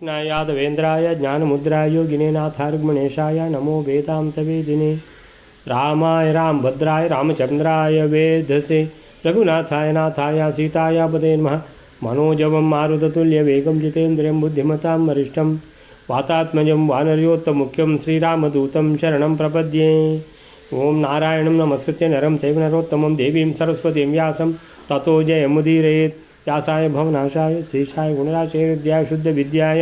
कृष्णायादवेन्द्राय ज्ञानमुद्राय योगिनेनाथार्गमणेशाय नमो वेदान्तवेदिने रामाय रामभद्राय रामचन्द्राय वेधसे रघुनाथाय नाथाय सीताय पदे नमः। मनोजवं मारुततुल्यवेगं जितेन्द्रियं बुद्धिमतां वरिष्ठं। वातात्मजं वानर्योत्तमुख्यं श्रीरामदूतं शरणं प्रपद्ये। ॐ नारायणं नमस्कृत्य नरं चैव नरोत्तमं देवीं सरस्वतीं व्यासं। ततो जयमुदीरयेत्। व्यासाय भवनाशाय शेषाय गुणराशैर्विद्याय शुद्धविद्याय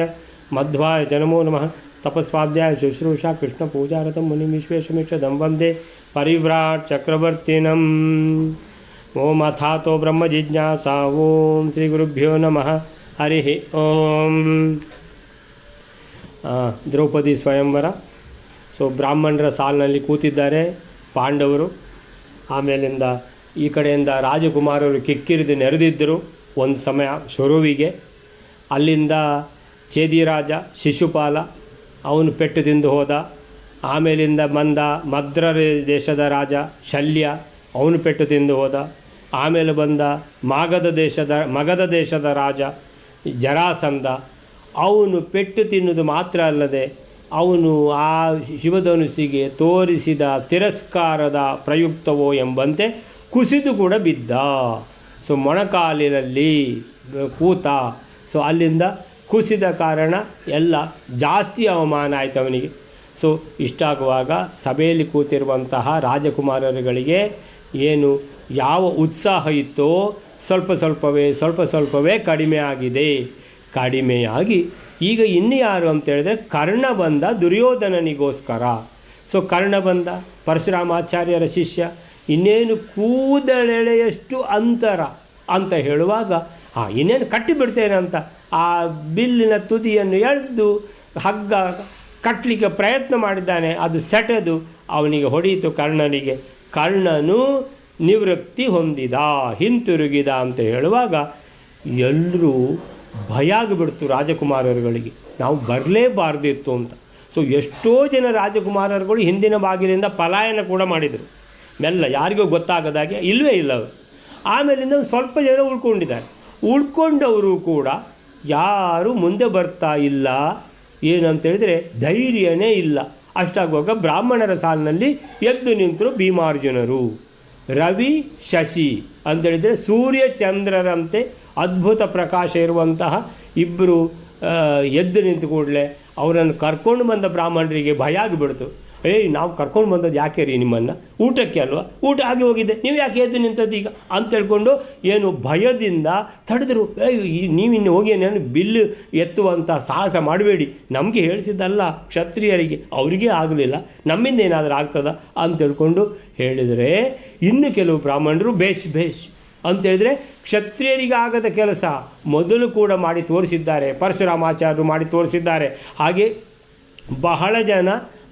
मध्वाय च नमो नमः तपस्वाध्याय शुश्रूषा कृष्णपूजारतं मुनिं विश्वेशमिक्षदं वन्दे परिव्राट् चक्रवर्तिनम् ॐ अथातो ब्रह्मजिज्ञासा ॐ श्रीगुरुभ्यो नमः हरिः ॐ ಆ, ದ್ರೌಪದಿ ಸ್ವಯಂವರ ಸೊ ಬ್ರಾಹ್ಮಣರ ಸಾಲಿನಲ್ಲಿ ಕೂತಿದ್ದಾರೆ ಪಾಂಡವರು ಆಮೇಲಿಂದ ಈ ಕಡೆಯಿಂದ ರಾಜಕುಮಾರರು ಕಿಕ್ಕಿರಿದು ನೆರೆದಿದ್ದರು ಒಂದು ಸಮಯ ಶುರುವಿಗೆ ಅಲ್ಲಿಂದ ಚೇದಿರಾಜ, ಶಿಶುಪಾಲ ಅವನು ಪೆಟ್ಟು ತಿಂದು ಹೋದ. ಆಮೇಲಿಂದ ಬಂದ ಮದ್ರ ದೇಶದ ರಾಜ ಶಲ್ಯ ಅವನು ಪೆಟ್ಟು ತಿಂದು ಹೋದ. ಆಮೇಲೆ ಬಂದ ಮಾಗದ ದೇಶದ, ಮಗದ ದೇಶದ ರಾಜ ಜರಾಸಂದ ಅವನು ಪೆಟ್ಟು ತಿನ್ನುವುದು ಮಾತ್ರ ಅಲ್ಲದೆ ಅವನು ಆ ಶಿವಧನುಸ್ಸಿಗೆ ತೋರಿಸಿದ ತಿರಸ್ಕಾರದ ಪ್ರಯುಕ್ತವೋ ಎಂಬಂತೆ ಕುಸಿದು ಕೂಡ ಬಿದ್ದ. ಸೊ ಮೊಣಕಾಲಿನಲ್ಲಿ ಕೂತ ಸೊ ಅಲ್ಲಿಂದ ಕುಸಿದ ಕಾರಣ ಎಲ್ಲ ಜಾಸ್ತಿ ಅವಮಾನ ಆಯಿತು ಅವನಿಗೆ. ಸೊ ಇಷ್ಟಾಗುವಾಗ ಸಭೆಯಲ್ಲಿ ಕೂತಿರುವಂತಹ ರಾಜಕುಮಾರರುಗಳಿಗೆ ಏನು, ಯಾವ ಉತ್ಸಾಹ ಇತ್ತೋ, ಸ್ವಲ್ಪ ಸ್ವಲ್ಪವೇ ಸ್ವಲ್ಪ ಸ್ವಲ್ಪವೇ ಕಡಿಮೆ ಆಗಿದೆ. ಕಡಿಮೆಯಾಗಿ, ಈಗ ಇನ್ನು ಯಾರು ಅಂತೇಳಿದ್ರೆ ಕರ್ಣ ಬಂದ ದುರ್ಯೋಧನನಿಗೋಸ್ಕರ. ಸೊ ಕರ್ಣ ಬಂದ, ಪರಶುರಾಮಾಚಾರ್ಯರ ಶಿಷ್ಯ ಇನ್ನೇನು ಕೂದಳೆಳೆಯಷ್ಟು ಅಂತರ ಅಂತ ಹೇಳುವಾಗ ಹಾಂ ಇನ್ನೇನು ಕಟ್ಟಿಬಿಡ್ತೇನೆ ಅಂತ ಆ ಬಿಲ್ಲಿನ ತುದಿಯನ್ನು ಎಳೆದು ಹಗ್ಗ ಕಟ್ಟಲಿಕ್ಕೆ ಪ್ರಯತ್ನ ಮಾಡಿದ್ದಾನೆ. ಅದು ಸೆಟೆದು ಅವನಿಗೆ ಹೊಡೆಯಿತು ಕರ್ಣನಿಗೆ. ಕರ್ಣನು ನಿವೃತ್ತಿ ಹೊಂದಿದ, ಹಿಂತಿರುಗಿದ ಅಂತ ಹೇಳುವಾಗ ಎಲ್ಲರೂ ಭಯ ಆಗಿಬಿಡ್ತು ರಾಜಕುಮಾರರುಗಳಿಗೆ. ನಾವು ಬರಲೇಬಾರ್ದಿತ್ತು ಅಂತ. ಸೊ, ಎಷ್ಟೋ ಜನ ರಾಜಕುಮಾರರುಗಳು ಹಿಂದಿನ ಬಾಗಿಲಿಂದ ಪಲಾಯನ ಕೂಡ ಮಾಡಿದರು. ಮೆಲ್ಲ ಯಾರಿಗೂ ಗೊತ್ತಾಗದಾಗೆ ಇಲ್ಲವೇ ಇಲ್ಲ ಅವರು. ಆಮೇಲಿಂದ ಸ್ವಲ್ಪ ಜನ ಉಳ್ಕೊಂಡಿದ್ದಾರೆ. ಉಳ್ಕೊಂಡವರು ಕೂಡ ಯಾರು ಮುಂದೆ ಬರ್ತಾ ಇಲ್ಲ. ಏನಂತೇಳಿದರೆ ಧೈರ್ಯನೇ ಇಲ್ಲ. ಅಷ್ಟಾಗುವಾಗ ಬ್ರಾಹ್ಮಣರ ಸಾಲಿನಲ್ಲಿ ಎದ್ದು ನಿಂತರು ಭೀಮಾರ್ಜುನರು. ರವಿ, ಶಶಿ ಅಂತೇಳಿದರೆ ಸೂರ್ಯ ಚಂದ್ರರಂತೆ ಅದ್ಭುತ ಪ್ರಕಾಶ ಇರುವಂತಹ ಇಬ್ಬರು ಎದ್ದು ನಿಂತು ಕೂಡಲೇ ಅವರನ್ನು ಕರ್ಕೊಂಡು ಬಂದ ಬ್ರಾಹ್ಮಣರಿಗೆ ಭಯ ಆಗಿಬಿಡ್ತು. ಏಯ್ ನಾವು ಕರ್ಕೊಂಡು ಬಂದದ್ದು ಯಾಕೆ ರೀ ನಿಮ್ಮನ್ನು? ಊಟಕ್ಕೆ ಅಲ್ವಾ? ಊಟ ಆಗಿ ಹೋಗಿದೆ. ನೀವು ಯಾಕೆ ಎದ್ದು ನಿಂತದ್ದು ಈಗ? ಅಂತ ಹೇಳ್ಕೊಂಡು ಏನು ಭಯದಿಂದ ತಡೆದ್ರು ಏಯ್ ನೀವು ಇನ್ನು ಹೋಗಿ ನಾನು ಬಿಲ್ ಎತ್ತುವಂಥ ಸಾಹಸ ಮಾಡಬೇಡಿ. ನಮಗೆ ಹೇಳಿಸಿದ್ದಲ್ಲ ಕ್ಷತ್ರಿಯರಿಗೆ. ಅವರಿಗೆ ಆಗಲಿಲ್ಲ. ನಮ್ಮಿಂದ ಏನಾದರೂ ಆಗ್ತದ? ಅಂತ ಹೇಳ್ಕೊಂಡು ಹೇಳಿದರೆ, ಇನ್ನು ಕೆಲವು ಬ್ರಾಹ್ಮಣರು ಬೇಷ್ ಬೇಷ್. ಅಂತೇಳಿದರೆ ಕ್ಷತ್ರಿಯರಿಗೆ ಆಗದ ಕೆಲಸ ಮೊದಲು ಕೂಡ ಮಾಡಿ ತೋರಿಸಿದ್ದಾರೆ. ಪರಶುರಾಮಾಚಾರ್ಯರು ಮಾಡಿ ತೋರಿಸಿದ್ದಾರೆ. ಹಾಗೆ ಬಹಳ ಜನ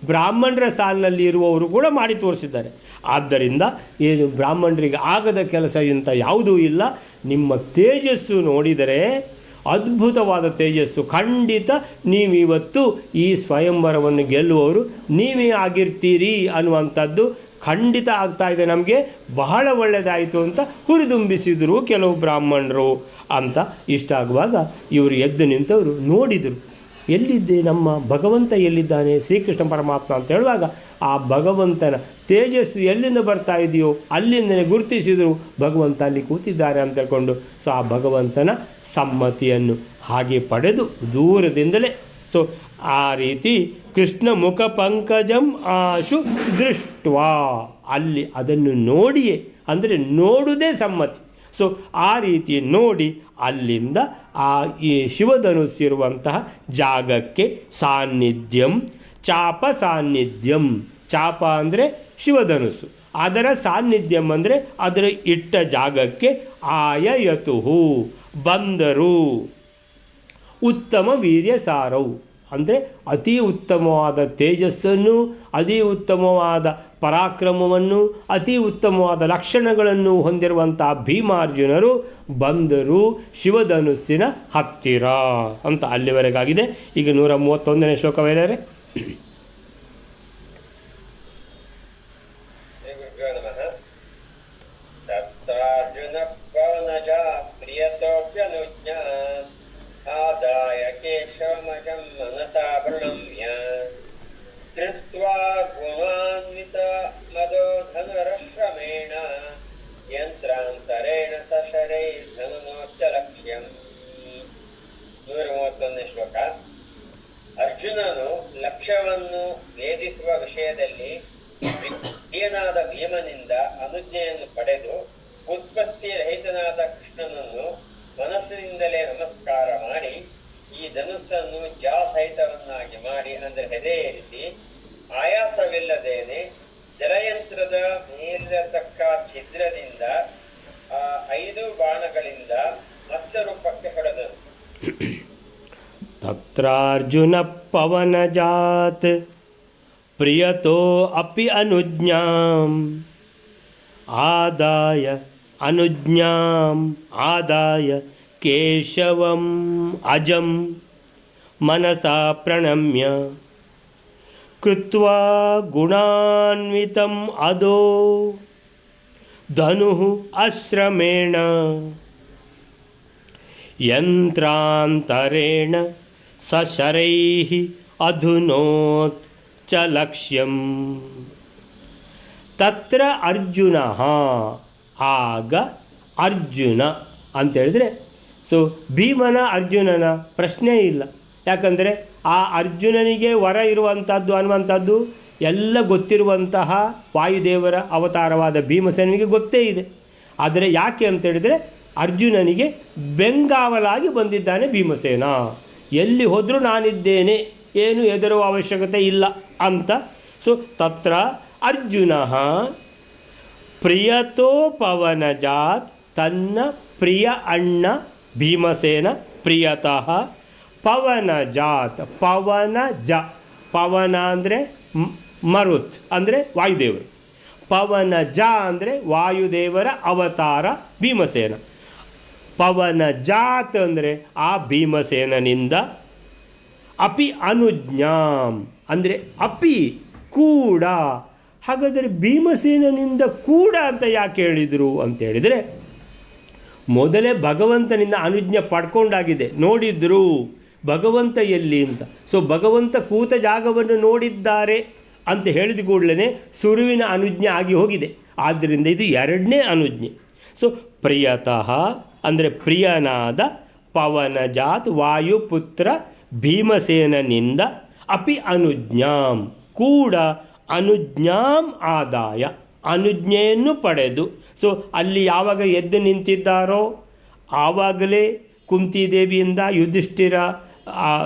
ಬ್ರಾಹ್ಮಣರ ಸಾಲಿನಲ್ಲಿ ಇರುವವರು ಕೂಡ ಮಾಡಿ ತೋರಿಸಿದ್ದಾರೆ. ಆದ್ದರಿಂದ ಏನು ಬ್ರಾಹ್ಮಣರಿಗೆ ಆಗದ ಕೆಲಸ ಇಂಥ ಯಾವುದೂ ಇಲ್ಲ. ನಿಮ್ಮ ತೇಜಸ್ಸು ನೋಡಿದರೆ, ಅದ್ಭುತವಾದ ತೇಜಸ್ಸು ಖಂಡಿತ ನೀವಿವತ್ತು ಈ ಸ್ವಯಂವರವನ್ನು ಗೆಲ್ಲುವವರು, ನೀವೇ ಆಗಿರ್ತೀರಿ ಅನ್ನುವಂಥದ್ದು ಖಂಡಿತ ಆಗ್ತಾ ಇದೆ ನಮಗೆ. ಬಹಳ ಒಳ್ಳೆಯದಾಯಿತು ಅಂತ ಹುರಿದುಂಬಿಸಿದರು ಕೆಲವು ಬ್ರಾಹ್ಮಣರು ಅಂತ ಇಷ್ಟ ಆಗುವಾಗ ಇವರು ಎದ್ದು ನಿಂತವರು ನೋಡಿದರು. ಎಲ್ಲಿದ್ದೆ? ನಮ್ಮ ಭಗವಂತ ಎಲ್ಲಿದ್ದಾನೆ? ಶ್ರೀಕೃಷ್ಣ ಪರಮಾತ್ಮ ಅಂತ ಹೇಳುವಾಗ ಆ ಭಗವಂತನ ತೇಜಸ್ಸು ಎಲ್ಲಿಂದ ಬರ್ತಾ ಇದೆಯೋ ಅಲ್ಲಿಂದಲೇ ಗುರುತಿಸಿದರು. ಭಗವಂತ ಅಲ್ಲಿ ಕೂತಿದ್ದಾರೆ ಅಂತ ಹೇಳ್ಕೊಂಡು, ಸೊ ಆ ಭಗವಂತನ ಸಮ್ಮತಿಯನ್ನು ಹಾಗೆ ಪಡೆದು ದೂರದಿಂದಲೇ, ಸೊ ಆ ರೀತಿ ಕೃಷ್ಣ ಮುಖ ಪಂಕಜಂ ಆಶು ದೃಷ್ಟ್ವಾ. ಅಲ್ಲಿ ಅದನ್ನು ನೋಡಿಯೇ, ಅಂದರೆ ನೋಡುವುದೇ ಸಮ್ಮತಿ. ಸೊ ಆ ರೀತಿ ನೋಡಿ ಅಲ್ಲಿಂದ ಆ ಈ ಶಿವಧನುಸ್ಸಿರುವಂತಹ ಜಾಗಕ್ಕೆ ಸಾನ್ನಿಧ್ಯಂ, ಚಾಪ ಸಾನ್ನಿಧ್ಯಂ. ಚಾಪ ಅಂದರೆ ಶಿವಧನುಸ್ಸು. ಅದರ ಸಾನ್ನಿಧ್ಯಂ ಅಂದರೆ ಅದರ ಇಟ್ಟ ಜಾಗಕ್ಕೆ ಆಯಯತುಹು, ಬಂದರು. ಉತ್ತಮ ವೀರ್ಯ ಸಾರವು ಅಂದರೆ ಅತಿ ಉತ್ತಮವಾದ ತೇಜಸ್ಸನ್ನು, ಅತಿ ಉತ್ತಮವಾದ ಪರಾಕ್ರಮವನ್ನು, ಅತಿ ಉತ್ತಮವಾದ ಲಕ್ಷಣಗಳನ್ನು ಹೊಂದಿರುವಂಥ ಭೀಮಾರ್ಜುನರು ಬಂದರು ಶಿವಧನುಸ್ಸಿನ ಹತ್ತಿರ ಅಂತ ಅಲ್ಲಿವರೆಗಾಗಿದೆ. ಈಗ ನೂರ ಮೂವತ್ತೊಂದನೇ ಶ್ಲೋಕವೇದರೆ ಅರ್ಜುನನು ಲಕ್ಷ್ಯವನ್ನು ಭೇದಿಸುವ ವಿಷಯದಲ್ಲಿ ಹಿರಿಯನಾದ ಭೀಮನಿಂದ ಅನುಜ್ಞೆಯನ್ನು ಪಡೆದು ಉತ್ಪತ್ತಿ ರಹಿತನಾದ ಕೃಷ್ಣನನ್ನು ಮನಸ್ಸಿನಿಂದಲೇ ನಮಸ್ಕಾರ ಮಾಡಿ ಈ ಧನುಸ್ಸನ್ನು ಜಾ ಸಹಿತವನ್ನಾಗಿ ಮಾಡಿ ಅಂದರೆ ಹೆದೆಯೇರಿಸಿ ಆಯಾಸವಿಲ್ಲದೇನೆ ಜಲಯಂತ್ರದ ಮೇಲಿರತಕ್ಕ ಛಿದ್ರದಿಂದ, ಆ ಐದು ಬಾಣಗಳಿಂದ ಮತ್ಸ್ಯರೂಪಕ್ಕೆ र्जुनपवनजात् प्रियतोपि अनुज्ञाम्। आदाय अनुज्ञाम्। आदाय केशवम् अजं मनसा प्रणम्य। कृत्वा गुणान्वितम् अदो। धनुः अश्रमेण। यन्त्रान्तरेण ಸಶರೈಃ ಅಧುನೋತ್ ಚ ಲಕ್ಷ್ಯಂ ತತ್ರ ಅರ್ಜುನ ಆಗ ಅರ್ಜುನ ಅಂತ ಹೇಳಿದ್ರೆ ಸೊ ಭೀಮನ ಅರ್ಜುನನ ಪ್ರಶ್ನೆ ಇಲ್ಲ. ಯಾಕಂದರೆ, ಆ ಅರ್ಜುನನಿಗೆ ವರ ಇರುವಂಥದ್ದು ಅನ್ನುವಂಥದ್ದು ಎಲ್ಲ ಗೊತ್ತಿರುವಂತಹ ವಾಯುದೇವರ ಅವತಾರವಾದ ಭೀಮಸೇನಿಗೆ ಗೊತ್ತೇ ಇದೆ. ಆದರೆ ಯಾಕೆ ಅಂತ ಹೇಳಿದರೆ ಅರ್ಜುನನಿಗೆ ಬೆಂಗಾವಲಾಗಿ ಬಂದಿದ್ದಾನೆ ಭೀಮಸೇನ. ಎಲ್ಲಿ ಹೋದರೂ ನಾನಿದ್ದೇನೆ, ಏನು ಹೆದರುವ ಅವಶ್ಯಕತೆ ಇಲ್ಲ ಅಂತ. ಸೊ ತತ್ರ ಅರ್ಜುನ ಪ್ರಿಯತೋಪವನಜಾತ್ ತನ್ನ ಪ್ರಿಯ ಅಣ್ಣ ಭೀಮಸೇನ ಪ್ರಿಯತಃ ಪವನಜಾತ್ ಪವನ ಜ ಪವನ ಅಂದರೆ ಮರುತ್ ಅಂದರೆ ವಾಯುದೇವರು. ಪವನ ಜ ಅಂದರೆ ವಾಯುದೇವರ ಅವತಾರ ಭೀಮಸೇನ. ಪವನ ಜಾತ್ ಅಂದರೆ ಆ ಭೀಮಸೇನನಿಂದ. ಅಪಿ ಅನುಜ್ಞಾಂ ಅಂದರೆ ಅಪಿ ಕೂಡ. ಹಾಗಾದರೆ ಭೀಮಸೇನನಿಂದ ಕೂಡ ಅಂತ ಯಾಕೆ ಹೇಳಿದರು ಅಂತ ಹೇಳಿದರೆ, ಮೊದಲೇ ಭಗವಂತನಿಂದ ಅನುಜ್ಞೆ ಪಡ್ಕೊಂಡಾಗಿದೆ, ನೋಡಿದ್ರು ಭಗವಂತ ಎಲ್ಲಿ ಅಂತ. ಸೊ ಭಗವಂತ ಕೂತ ಜಾಗವನ್ನು ನೋಡಿದ್ದಾರೆ ಅಂತ ಹೇಳಿದ ಕೂಡಲೇ ಸುರುವಿನ ಅನುಜ್ಞೆ ಆಗಿ ಹೋಗಿದೆ. ಆದ್ದರಿಂದ ಇದು ಎರಡನೇ ಅನುಜ್ಞೆ. ಸೊ ಪ್ರಿಯತಃ ಅಂದರೆ ಪ್ರಿಯನಾದ ಪವನಜಾತ್ ವಾಯುಪುತ್ರ ಭೀಮಸೇನನಿಂದ ಅಪಿ ಅನುಜ್ಞಾಂ ಕೂಡ ಅನುಜ್ಞಾಂ ಆದಾಯ, ಅನುಜ್ಞೆಯನ್ನು ಪಡೆದು. ಸೊ ಅಲ್ಲಿ ಯಾವಾಗ ಎದ್ದು ನಿಂತಿದ್ದಾರೋ, ಆವಾಗಲೇ ಕುಂತಿದೇವಿಯಿಂದ ಯುಧಿಷ್ಠಿರ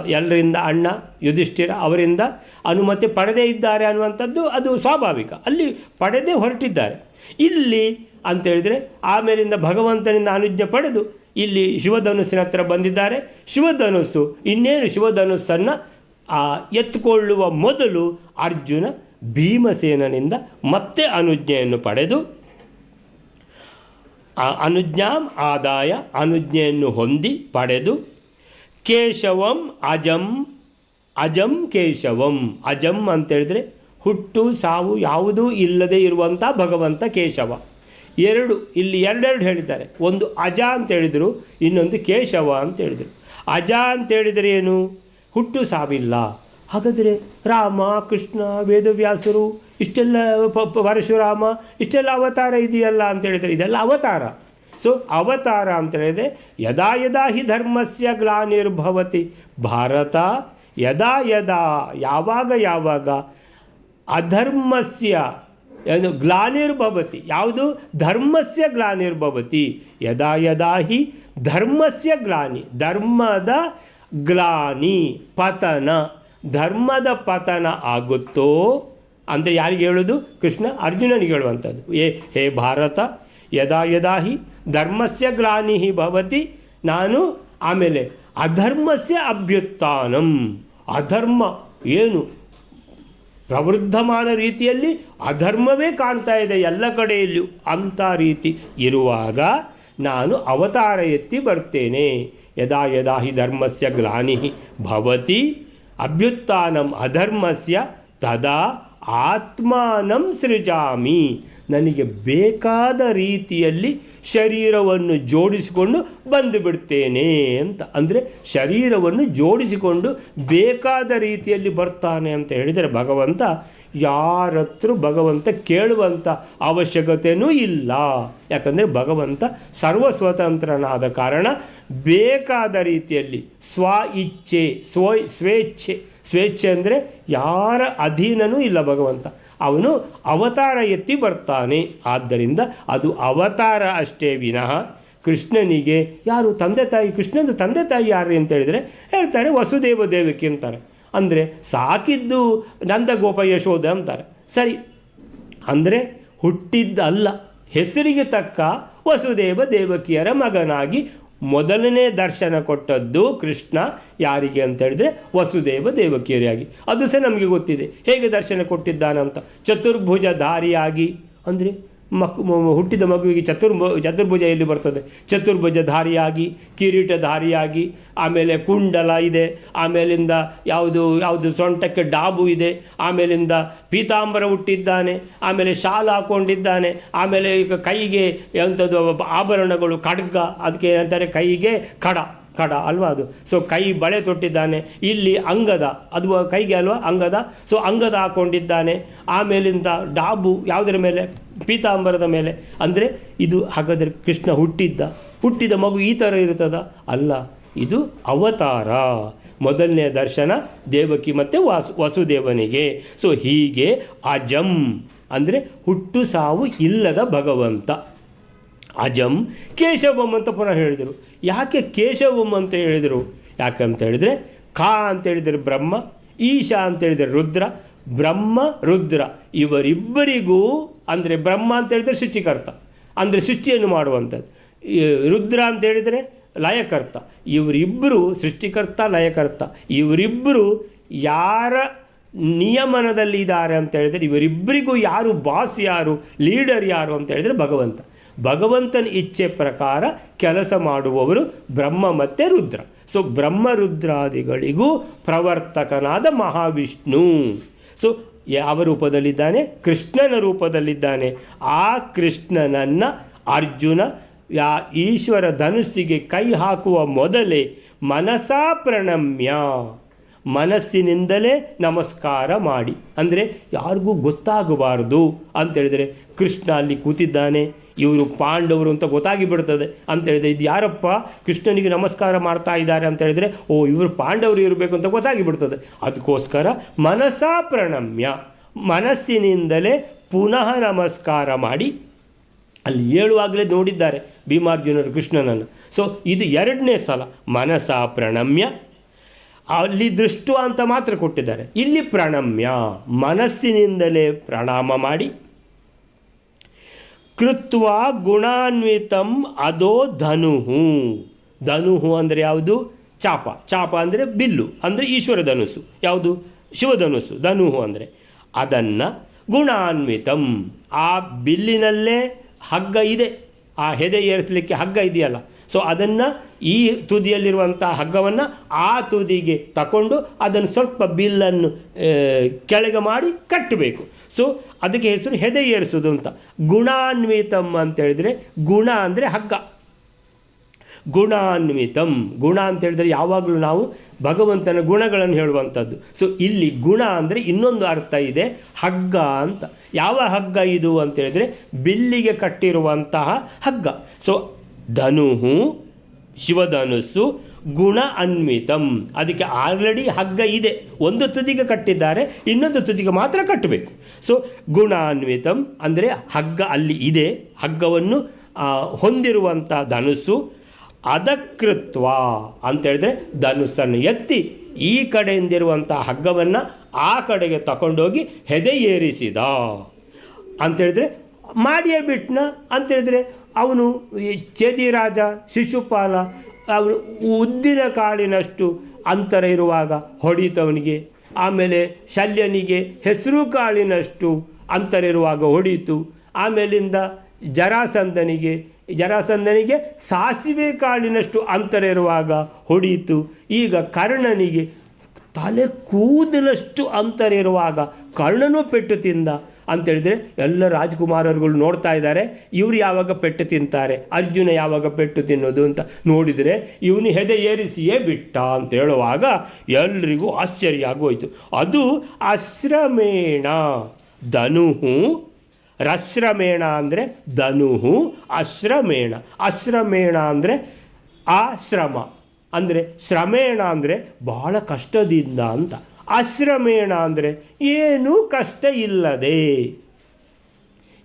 ಎಲ್ಲರಿಂದ ಅಣ್ಣ, ಯುಧಿಷ್ಠಿರ ಅವರಿಂದ ಅನುಮತಿ ಪಡೆದೇ ಇದ್ದಾರೆ ಅನ್ನುವಂಥದ್ದು ಅದು ಸ್ವಾಭಾವಿಕ. ಅಲ್ಲಿ ಪಡೆದೇ ಹೊರಟಿದ್ದಾರೆ. ಇಲ್ಲಿ ಅಂತೇಳಿದರೆ ಆಮೇಲಿಂದ ಭಗವಂತನಿಂದ ಅನುಜ್ಞೆ ಪಡೆದು ಇಲ್ಲಿ ಶಿವಧನುಸ್ಸಿನ ಹತ್ರ ಬಂದಿದ್ದಾರೆ. ಶಿವಧನುಸ್ಸು, ಇನ್ನೇನು ಶಿವಧನುಸ್ಸನ್ನು ಎತ್ತುಕೊಳ್ಳುವ ಮೊದಲು ಅರ್ಜುನ ಭೀಮಸೇನನಿಂದ ಮತ್ತೆ ಅನುಜ್ಞೆಯನ್ನು ಪಡೆದು, ಆ, ಅನುಜ್ಞಾಂ ಆದಾಯ ಅನುಜ್ಞೆಯನ್ನು ಹೊಂದಿ ಪಡೆದು, ಕೇಶವಂ ಅಜಂ ಅಜಂ ಕೇಶವಂ, ಅಜಂ ಅಂತ ಹೇಳಿದ್ರೆ ಹುಟ್ಟು, ಸಾವು ಯಾವುದೂ ಇಲ್ಲದೆ ಇರುವಂಥ ಭಗವಂತ ಕೇಶವ. ಎರಡು, ಇಲ್ಲಿ ಎರಡೆರಡು ಹೇಳಿದ್ದಾರೆ. ಒಂದು ಅಜ ಅಂತ ಹೇಳಿದರು, ಇನ್ನೊಂದು ಕೇಶವ ಅಂತ ಹೇಳಿದರು. ಅಜ ಅಂತ ಹೇಳಿದರೆ ಏನು? ಹುಟ್ಟು, ಸಾವಿಲ್ಲ. ಹಾಗಾದರೆ ರಾಮ, ಕೃಷ್ಣ, ವೇದವ್ಯಾಸರು, ಇಷ್ಟೆಲ್ಲ ಪರಶುರಾಮ, ಇಷ್ಟೆಲ್ಲ ಅವತಾರ ಇದೆಯಲ್ಲ ಅಂತ ಹೇಳಿದರೆ ಇದೆಲ್ಲ ಅವತಾರ. ಸೊ ಅವತಾರ ಅಂತ ಹೇಳಿದರೆ ಯದಾ ಯದಾ ಹಿ ಧರ್ಮಸ್ಯ ಗ್ಲಾನಿರ್ಭವತಿ. ಭಾರತ ಯದಾ ಯದಾ, ಯಾವಾಗ ಯಾವಾಗ ಅಧರ್ಮಸ್ಯ, ಏನು, ಗ್ಲಾನಿರ್ಭವತಿ. ಯಾವುದು? ಧರ್ಮಸ್ಯ ಗ್ಲಾನಿರ್ಭವತಿ. ಯದಾ ಯದಾ ಹಿ, ಧರ್ಮಸ್ಯ ಗ್ಲಾನಿ. ಧರ್ಮದ ಗ್ಲಾನಿ, ಪತನ. ಧರ್ಮದ ಪತನ ಆಗುತ್ತೋ? ಅಂದರೆ ಯಾರಿಗೆ ಹೇಳೋದು? ಕೃಷ್ಣ ಅರ್ಜುನನಿಗೆ ಹೇಳುವಂಥದ್ದು. ಏ, ಹೇ ಭಾರತ, ಯದಾ ಯದಾ ಹಿ, ಧರ್ಮಸ್ಯ ಗ್ಲಾನಿ ಭವತಿ. ನಾನು ಆಮೇಲೆ ಅಧರ್ಮಸ್ಯ ಅಭ್ಯುತ್ಥಾನಂ. ಅಧರ್ಮ ಏನು? ಪ್ರವೃದ್ಧಮಾನ ರೀತಿಯಲ್ಲಿ ಅಧರ್ಮವೇ ಕಾಣ್ತಾ ಇದೆ ಎಲ್ಲ ಕಡೆಯಲ್ಲೂ ಅಂಥ ರೀತಿ ಇರುವಾಗ ನಾನು ಅವತಾರ ಎತ್ತಿ ಬರ್ತೇನೆ. ಯದಾ ಯದಾ ಹಿ ಧರ್ಮಸ್ಯ ಗ್ಲಾನಿ ಭವತಿ ಅಭ್ಯುತ್ಥಾನಂ ಅಧರ್ಮಸ್ಯ ತದಾ ಆತ್ಮಾನಂ ಸೃಜಾಮಿ. ನನಗೆ ಬೇಕಾದ ರೀತಿಯಲ್ಲಿ ಶರೀರವನ್ನು ಜೋಡಿಸಿಕೊಂಡು ಬಂದು ಬಿಡ್ತೇನೆ ಅಂತ. ಅಂದರೆ ಶರೀರವನ್ನು ಜೋಡಿಸಿಕೊಂಡು ಬೇಕಾದ ರೀತಿಯಲ್ಲಿ ಬರ್ತಾನೆ ಅಂತ ಹೇಳಿದರೆ ಭಗವಂತ, ಯಾರತ್ರ ಭಗವಂತ ಕೇಳುವಂಥ ಅವಶ್ಯಕತೆಯೂ ಇಲ್ಲ. ಯಾಕಂದರೆ ಭಗವಂತ ಸರ್ವ ಸ್ವತಂತ್ರನಾದ ಕಾರಣ ಬೇಕಾದ ರೀತಿಯಲ್ಲಿ ಸ್ವ ಇಚ್ಛೆ, ಸ್ವ ಸ್ವೇಚ್ಛೆ ಸ್ವೇಚ್ಛೆ ಅಂದರೆ ಯಾರ ಅಧೀನನೂ ಇಲ್ಲ ಭಗವಂತ. ಅವನು ಅವತಾರ ಎತ್ತಿ ಬರ್ತಾನೆ. ಆದ್ದರಿಂದ ಅದು ಅವತಾರ ಅಷ್ಟೇ ವಿನಃ ಕೃಷ್ಣನಿಗೆ, ಯಾರು ತಂದೆ ತಾಯಿ, ಕೃಷ್ಣನ ತಂದೆ ತಾಯಿ ಯಾರು? ಅಂತ ಹೇಳಿದರೆ ಹೇಳ್ತಾರೆ, ವಸುದೇವ ದೇವಕಿ ಅಂತಾರೆ. ಅಂದರೆ, ಸಾಕಿದ್ದು ನಂದಗೋಪ ಯಶೋಧ ಅಂತಾರೆ. ಸರಿ. ಅಂದರೆ, ಹುಟ್ಟಿದ್ದಲ್ಲ. ಹೆಸರಿಗೆ ತಕ್ಕ ವಸುದೇವ ದೇವಕಿಯರ ಮಗನಾಗಿ ಮೊದಲನೇ ದರ್ಶನ ಕೊಟ್ಟದ್ದು ಕೃಷ್ಣ. ಯಾರಿಗೆ ಅಂತ ಹೇಳಿದ್ರೆ ವಸುದೇವ ದೇವಕಿಯರಿಯಾಗಿ ಅದು ಸಹ ನಮಗೆ ಗೊತ್ತಿದೆ. ಹೇಗೆ ದರ್ಶನ ಕೊಟ್ಟಿದ್ದಾನಂತ? ಚತುರ್ಭುಜಧಾರಿಯಾಗಿ. ಅಂದರೆ ಮಕ್ ಹುಟ್ಟಿದ ಮಗುವಿಗೆ ಚತುರ್ಭು ಚತುರ್ಭುಜ ಎಲ್ಲಿ ಬರ್ತದೆ? ಚತುರ್ಭುಜಧಾರಿಯಾಗಿ, ಕಿರೀಟಧಾರಿಯಾಗಿ, ಆಮೇಲೆ ಕುಂಡಲ ಇದೆ, ಆಮೇಲಿಂದ ಯಾವುದು ಯಾವುದು ಸೊಂಟಕ್ಕೆ ಡಾಬು ಇದೆ, ಆಮೇಲಿಂದ ಪೀತಾಂಬರ ಹುಟ್ಟಿದ್ದಾನೆ, ಆಮೇಲೆ ಶಾಲ ಹಾಕೊಂಡಿದ್ದಾನೆ, ಆಮೇಲೆ ಈಗ ಕೈಗೆ ಎಂಥದ್ದು ಆಭರಣಗಳು ಖಡ್ಗ, ಅದಕ್ಕೆ ಏನಂತಾರೆ? ಕೈಗೆ ಕಡ. ಕಡ ಅಲ್ವಾ ಅದು? ಸೊ ಕೈ ಬಳೆ ತೊಟ್ಟಿದ್ದಾನೆ. ಇಲ್ಲಿ ಅಂಗದ, ಅದು ಕೈಗೆ ಅಲ್ವಾ? ಅಂಗದ. ಸೊ ಅಂಗದ ಹಾಕೊಂಡಿದ್ದಾನೆ. ಆಮೇಲಿಂದ ಡಾಬು ಯಾವುದರ ಮೇಲೆ? ಪೀತಾಂಬರದ ಮೇಲೆ. ಅಂದರೆ ಇದು ಹಾಗಾದರೆ ಕೃಷ್ಣ ಹುಟ್ಟಿದ್ದ. ಹುಟ್ಟಿದ ಮಗು ಈ ಥರ ಇರ್ತದ ಅಲ್ಲ, ಇದು ಅವತಾರ. ಮೊದಲನೇ ದರ್ಶನ ದೇವಕಿ ಮತ್ತು ವಾಸು, ವಸುದೇವನಿಗೆ. ಸೊ ಹೀಗೆ ಅಜಂ, ಅಂದರೆ ಹುಟ್ಟು ಸಾವು ಇಲ್ಲದ ಭಗವಂತ. ಅಜಂ ಕೇಶವಂ ಅಂತ ಪುನಃ ಹೇಳಿದರು. ಯಾಕೆ ಕೇಶವಂ ಅಂತ ಹೇಳಿದರು? ಯಾಕೆ ಅಂತ ಹೇಳಿದರೆ, ಕಾ ಅಂತ ಹೇಳಿದರೆ ಬ್ರಹ್ಮ, ಈಶಾ ಅಂತ ಹೇಳಿದರೆ ರುದ್ರ, ಬ್ರಹ್ಮ, ರುದ್ರ. ಇವರಿಬ್ಬರಿಗೂ ಅಂದರೆ ಬ್ರಹ್ಮ ಅಂತ ಹೇಳಿದರೆ ಸೃಷ್ಟಿಕರ್ತ. ಅಂದರೆ ಸೃಷ್ಟಿಯನ್ನು ಮಾಡುವಂಥದ್ದು. ರುದ್ರ ಅಂತ ಹೇಳಿದರೆ ಲಯಕರ್ತ. ಇವರಿಬ್ಬರು ಸೃಷ್ಟಿಕರ್ತ, ಲಯಕರ್ತ. ಇವರಿಬ್ಬರು ಯಾರ ನಿಯಮನದಲ್ಲಿ ಇದ್ದಾರೆ ಅಂತ ಹೇಳಿದರೆ, ಇವರಿಬ್ಬರಿಗೂ ಯಾರು ಬಾಸ್ ಯಾರು ಲೀಡರ್ ಯಾರು ಅಂತ ಹೇಳಿದರೆ ಭಗವಂತ. ಭಗವಂತನ ಇಚ್ಛೆ ಪ್ರಕಾರ ಕೆಲಸ ಮಾಡುವವರು ಬ್ರಹ್ಮ ಮತ್ತು ರುದ್ರ. ಸೊ ಬ್ರಹ್ಮ ರುದ್ರಾದಿಗಳಿಗೂ ಪ್ರವರ್ತಕನಾದ ಮಹಾವಿಷ್ಣು. ಸೊ ಯಾವ ರೂಪದಲ್ಲಿದ್ದಾನೆ? ಕೃಷ್ಣನ ರೂಪದಲ್ಲಿದ್ದಾನೆ. ಆ ಕೃಷ್ಣನನ್ನು ಅರ್ಜುನ, ಯಾ, ಈಶ್ವರ ಧನುಸ್ಸಿಗೆ ಕೈ ಹಾಕುವ ಮೊದಲೇ ಮನಸಾ ಪ್ರಣಮ್ಯ. ಮನಸ್ಸಿನಿಂದಲೇ ನಮಸ್ಕಾರ ಮಾಡಿ. ಅಂದರೆ ಯಾರಿಗೂ ಗೊತ್ತಾಗಬಾರದು ಅಂತೇಳಿದರೆ ಕೃಷ್ಣ ಅಲ್ಲಿ ಕೂತಿದ್ದಾನೆ. ಇವರು ಪಾಂಡವರು ಅಂತ ಗೊತ್ತಾಗಿ ಬಿಡ್ತದೆ ಅಂತ ಹೇಳಿದ್ರೆ, ಇದು ಯಾರಪ್ಪ? ಕೃಷ್ಣನಿಗೆ ನಮಸ್ಕಾರ ಮಾಡ್ತಾ ಇದ್ದಾರೆ ಅಂತ ಹೇಳಿದರೆ, ಓ, ಇವರು ಪಾಂಡವರು ಇರಬೇಕು ಅಂತ ಗೊತ್ತಾಗಿ ಬಿಡ್ತದೆ ಅದಕ್ಕೋಸ್ಕರ ಮನಸಾ ಪ್ರಣಮ್ಯ, ಮನಸ್ಸಿನಿಂದಲೇ ಪುನಃ ನಮಸ್ಕಾರ ಮಾಡಿ ಅಲ್ಲಿ ಹೇಳುವಾಗಲೇ ನೋಡಿದ್ದಾರೆ ಭೀಮಾರ್ಜುನರು ಕೃಷ್ಣನನ್ನು. ಸೊ ಇದು ಎರಡನೇ ಸಲ ಮನಸ ಪ್ರಣಮ್ಯ. ಅಲ್ಲಿ ದೃಷ್ಟು ಅಂತ ಮಾತ್ರ ಕೊಟ್ಟಿದ್ದಾರೆ. ಇಲ್ಲಿ ಪ್ರಣಮ್ಯ ಮನಸ್ಸಿನಿಂದಲೇ ಪ್ರಣಾಮ ಮಾಡಿ ಕೃತ್ವ ಗುಣಾನ್ವಿತಂ ಅದೋ ಧನುಹು. ಧನುಹು ಅಂದರೆ ಯಾವುದು? ಚಾಪ. ಚಾಪ ಅಂದರೆ ಬಿಲ್ಲು, ಅಂದರೆ ಈಶ್ವರ ಧನುಸ್ಸು. ಯಾವುದು? ಶಿವಧನುಸು ಧನುಹು ಅಂದರೆ. ಅದನ್ನು ಗುಣಾನ್ವಿತಂ. ಆ ಬಿಲ್ಲಿನಲ್ಲೇ ಹಗ್ಗ ಇದೆ. ಆ ಹೆದೆ ಏರಿಸಲಿಕ್ಕೆ ಹಗ್ಗ ಇದೆಯಲ್ಲ. ಸೊ ಅದನ್ನು ಈ ತುದಿಯಲ್ಲಿರುವಂಥ ಹಗ್ಗವನ್ನು ಆ ತುದಿಗೆ ತಗೊಂಡು ಅದನ್ನು ಸ್ವಲ್ಪ ಬಿಲ್ಲನ್ನು ಕೆಳಗೆ ಮಾಡಿ ಕಟ್ಟಬೇಕು. ಸೊ ಅದಕ್ಕೆ ಹೆಸರು ಹೆದೆ ಏರಿಸೋದು ಅಂತ. ಗುಣಾನ್ವಿತಮ್ ಅಂತ ಹೇಳಿದರೆ ಗುಣ ಅಂದರೆ ಹಗ್ಗ. ಗುಣಾನ್ವಿತಂ. ಗುಣ ಅಂತ ಹೇಳಿದರೆ ಯಾವಾಗಲೂ ನಾವು ಭಗವಂತನ ಗುಣಗಳನ್ನು ಹೇಳುವಂಥದ್ದು. ಸೊ ಇಲ್ಲಿ ಗುಣ ಅಂದರೆ ಇನ್ನೊಂದು ಅರ್ಥ ಇದೆ, ಹಗ್ಗ ಅಂತ. ಯಾವ ಹಗ್ಗ ಇದು ಅಂತ ಹೇಳಿದರೆ ಬಿಲ್ಲಿಗೆ ಕಟ್ಟಿರುವಂತಹ ಹಗ್ಗ. ಸೊ ಧನುಹು, ಶಿವಧನುಸ್ಸು ಗುಣ ಅನ್ವಿತಂ. ಅದಕ್ಕೆ ಆಲ್ರೆಡಿ ಹಗ್ಗ ಇದೆ. ಒಂದು ತುದಿಗೆ ಕಟ್ಟಿದ್ದಾರೆ, ಇನ್ನೊಂದು ತುದಿಗೆ ಮಾತ್ರ ಕಟ್ಟಬೇಕು. ಸೊ ಗುಣ ಅನ್ವಿತಂ ಅಂದರೆ ಹಗ್ಗ ಅಲ್ಲಿ ಇದೆ. ಹಗ್ಗವನ್ನು ಹೊಂದಿರುವಂಥ ಧನುಸ್ಸು ಅದಕೃತ್ವ ಅಂತ ಹೇಳಿದ್ರೆ ಧನುಸ್ಸನ್ನು ಎತ್ತಿ ಈ ಕಡೆಯಿಂದಿರುವಂಥ ಹಗ್ಗವನ್ನು ಆ ಕಡೆಗೆ ತಗೊಂಡೋಗಿ ಹೆದೆ ಏರಿಸಿದ ಅಂತೇಳಿದ್ರೆ ಮಾಡಿಯೇ ಬಿಟ್ನ ಅಂತೇಳಿದ್ರೆ ಅವನು ಚೇದಿರಾಜ, ಶಿಶುಪಾಲ ಅವನು ಉದ್ದಿನ ಕಾಳಿನಷ್ಟು ಅಂತರ ಇರುವಾಗ ಹೊಡೀತವನಿಗೆ. ಆಮೇಲೆ ಶಲ್ಯನಿಗೆ ಹೆಸರು ಕಾಳಿನಷ್ಟು ಅಂತರ ಇರುವಾಗ ಹೊಡೀತು. ಆಮೇಲಿಂದ ಜರಾಸಂದನಿಗೆ ಜರಾಸಂದನಿಗೆ ಸಾಸಿವೆ ಕಾಳಿನಷ್ಟು ಅಂತರ ಇರುವಾಗ ಹೊಡೀತು. ಈಗ ಕರ್ಣನಿಗೆ ತಲೆ ಕೂದಲಷ್ಟು ಅಂತರ ಇರುವಾಗ ಕರ್ಣನೂ ಪೆಟ್ಟು ತಿಂದ. ಅಂತೇಳಿದರೆ ಎಲ್ಲ ರಾಜಕುಮಾರರುಗಳು ನೋಡ್ತಾ ಇದ್ದಾರೆ. ಇವರು ಯಾವಾಗ ಪೆಟ್ಟು ತಿಂತಾರೆ? ಅರ್ಜುನ ಯಾವಾಗ ಪೆಟ್ಟು ತಿನ್ನೋದು ಅಂತ ನೋಡಿದರೆ ಇವನು ಹೆದೆ ಏರಿಸಿಯೇ ಬಿಟ್ಟ ಅಂತ ಹೇಳುವಾಗ ಎಲ್ರಿಗೂ ಆಶ್ಚರ್ಯ ಆಗೋಯ್ತು. ಅದು ಅಶ್ರಮೇಣ. ಧನುಹು. ರಶ್ರಮೇಣ ಅಂದರೆ ಧನುಹು, ಅಶ್ರಮೇಣ. ಅಶ್ರಮೇಣ ಅಂದರೆ ಆಶ್ರಮ. ಅಂದರೆ ಶ್ರಮೇಣ ಅಂದರೆ ಬಹಳ ಕಷ್ಟದಿಂದ ಅಂತ. ಅಶ್ರಮೇಣ ಅಂದರೆ ಏನೂ ಕಷ್ಟ ಇಲ್ಲದೆ.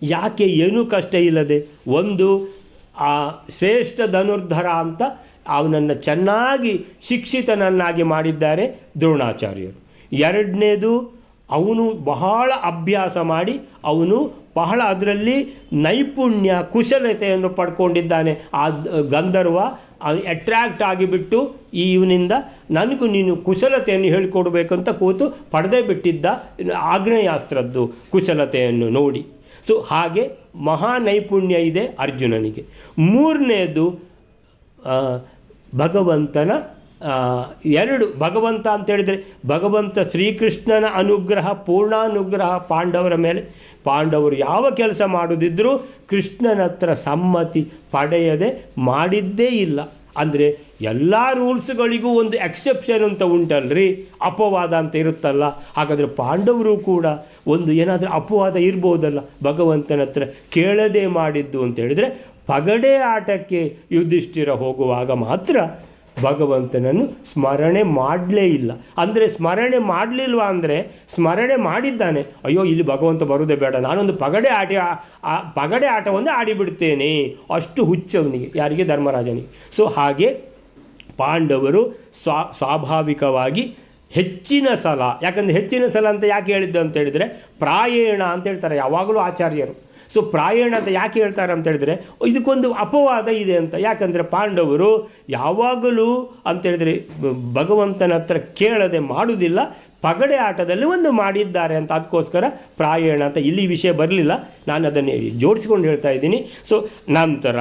ಯಾಕೆ ಏನೂ ಕಷ್ಟ ಇಲ್ಲದೆ? ಒಂದು, ಆ ಶ್ರೇಷ್ಠ ಧನುರ್ಧರ ಅಂತ ಅವನನ್ನು ಚೆನ್ನಾಗಿ ಶಿಕ್ಷಿತನನ್ನಾಗಿ ಮಾಡಿದ್ದಾರೆ ದ್ರೋಣಾಚಾರ್ಯರು. ಎರಡನೇದು, ಅವನು ಬಹಳ ಅಭ್ಯಾಸ ಮಾಡಿ, ಅವನು ಬಹಳ ಅದರಲ್ಲಿ ನೈಪುಣ್ಯ, ಕುಶಲತೆಯನ್ನು ಪಡ್ಕೊಂಡಿದ್ದಾನೆ. ಆ ಗಂಧರ್ವ ಅಟ್ರ್ಯಾಕ್ಟ್ ಆಗಿಬಿಟ್ಟು ಈ ಇವನಿಂದ ನನಗೂ ನೀನು ಕುಶಲತೆಯನ್ನು ಹೇಳಿಕೊಡ್ಬೇಕಂತ ಕೂತು ಪಡೆದೇ ಬಿಟ್ಟಿದ್ದ ಆಗ್ನೇಯಾಸ್ತ್ರದ್ದು ಕುಶಲತೆಯನ್ನು ನೋಡಿ. ಸೊ ಹಾಗೆ ಮಹಾ ನೈಪುಣ್ಯ ಇದೆ ಅರ್ಜುನನಿಗೆ. ಮೂರನೇದು ಭಗವಂತನ ಎರಡು ಭಗವಂತ ಅಂತ ಹೇಳಿದರೆ ಭಗವಂತ ಶ್ರೀಕೃಷ್ಣನ ಅನುಗ್ರಹ, ಪೂರ್ಣಾನುಗ್ರಹ ಪಾಂಡವರ ಮೇಲೆ ಪಾಂಡವರು ಯಾವ ಕೆಲಸ ಮಾಡುವುದಿದ್ರೂ ಕೃಷ್ಣನ ಹತ್ರ ಸಮ್ಮತಿ ಪಡೆಯದೆ ಮಾಡಿದ್ದೇ ಇಲ್ಲ. ಅಂದರೆ ಎಲ್ಲ ರೂಲ್ಸ್ಗಳಿಗೂ ಒಂದು ಎಕ್ಸೆಪ್ಷನ್ ಅಂತ ಉಂಟಲ್ರಿ? ಅಪವಾದ ಅಂತ ಇರುತ್ತಲ್ಲ. ಹಾಗಾದರೆ ಪಾಂಡವರು ಕೂಡ ಒಂದು ಏನಾದರೂ ಅಪವಾದ ಇರ್ಬೋದಲ್ಲ? ಭಗವಂತನ ಹತ್ರ ಕೇಳದೆ ಮಾಡಿದ್ದು ಅಂತ ಹೇಳಿದರೆ ಪಗಡೆ ಆಟಕ್ಕೆ ಯುಧಿಷ್ಠಿರ ಹೋಗುವಾಗ ಮಾತ್ರ ಭಗವಂತನನ್ನು ಸ್ಮರಣೆ ಮಾಡಲೇ ಇಲ್ಲ. ಅಂದರೆ ಸ್ಮರಣೆ ಮಾಡಲಿಲ್ವಾ ಅಂದರೆ ಸ್ಮರಣೆ ಮಾಡಿದ್ದಾನೆ. ಅಯ್ಯೋ, ಇಲ್ಲಿ ಭಗವಂತ ಬರೋದೇ ಬೇಡ. ನಾನೊಂದು ಪಗಡೆ ಆಟ ಪಗಡೆ ಆಟವನ್ನು ಆಡಿಬಿಡ್ತೇನೆ. ಅಷ್ಟು ಹುಚ್ಚವನಿಗೆ, ಯಾರಿಗೆ? ಧರ್ಮರಾಜನಿಗೆ. ಸೊ ಹಾಗೆ ಪಾಂಡವರು ಸ್ವಾ, ಸ್ವಾಭಾವಿಕವಾಗಿ ಹೆಚ್ಚಿನ ಸಲ, ಯಾಕಂದರೆ ಹೆಚ್ಚಿನ ಸಲ ಅಂತ ಯಾಕೆ ಹೇಳಿದ್ದು ಅಂತ ಹೇಳಿದರೆ ಪ್ರಾಯೇಣ ಅಂತ ಹೇಳ್ತಾರೆ ಯಾವಾಗಲೂ ಆಚಾರ್ಯರು. ಸೊ ಪ್ರಾಯಣ ಅಂತ ಯಾಕೆ ಹೇಳ್ತಾರೆ ಅಂತ ಹೇಳಿದರೆ ಇದಕ್ಕೊಂದು ಅಪವಾದ ಇದೆ ಅಂತ. ಯಾಕಂದರೆ ಪಾಂಡವರು ಯಾವಾಗಲೂ ಅಂತ ಹೇಳಿದರೆ, ಬ- ಭಗವಂತನ ಹತ್ರ ಕೇಳದೆ ಮಾಡುವುದಿಲ್ಲ ಪಗಡೆ ಆಟದಲ್ಲಿ ಒಂದು ಮಾಡಿದ್ದಾರೆ ಅಂತ. ಅದಕ್ಕೋಸ್ಕರ ಪ್ರಾಯಣ ಅಂತ ಇಲ್ಲಿ ವಿಷಯ ಬರಲಿಲ್ಲ. ನಾನು ಅದನ್ನು ಜೋಡಿಸ್ಕೊಂಡು ಹೇಳ್ತಾ ಇದ್ದೀನಿ. ಸೊ, ನಂತರ,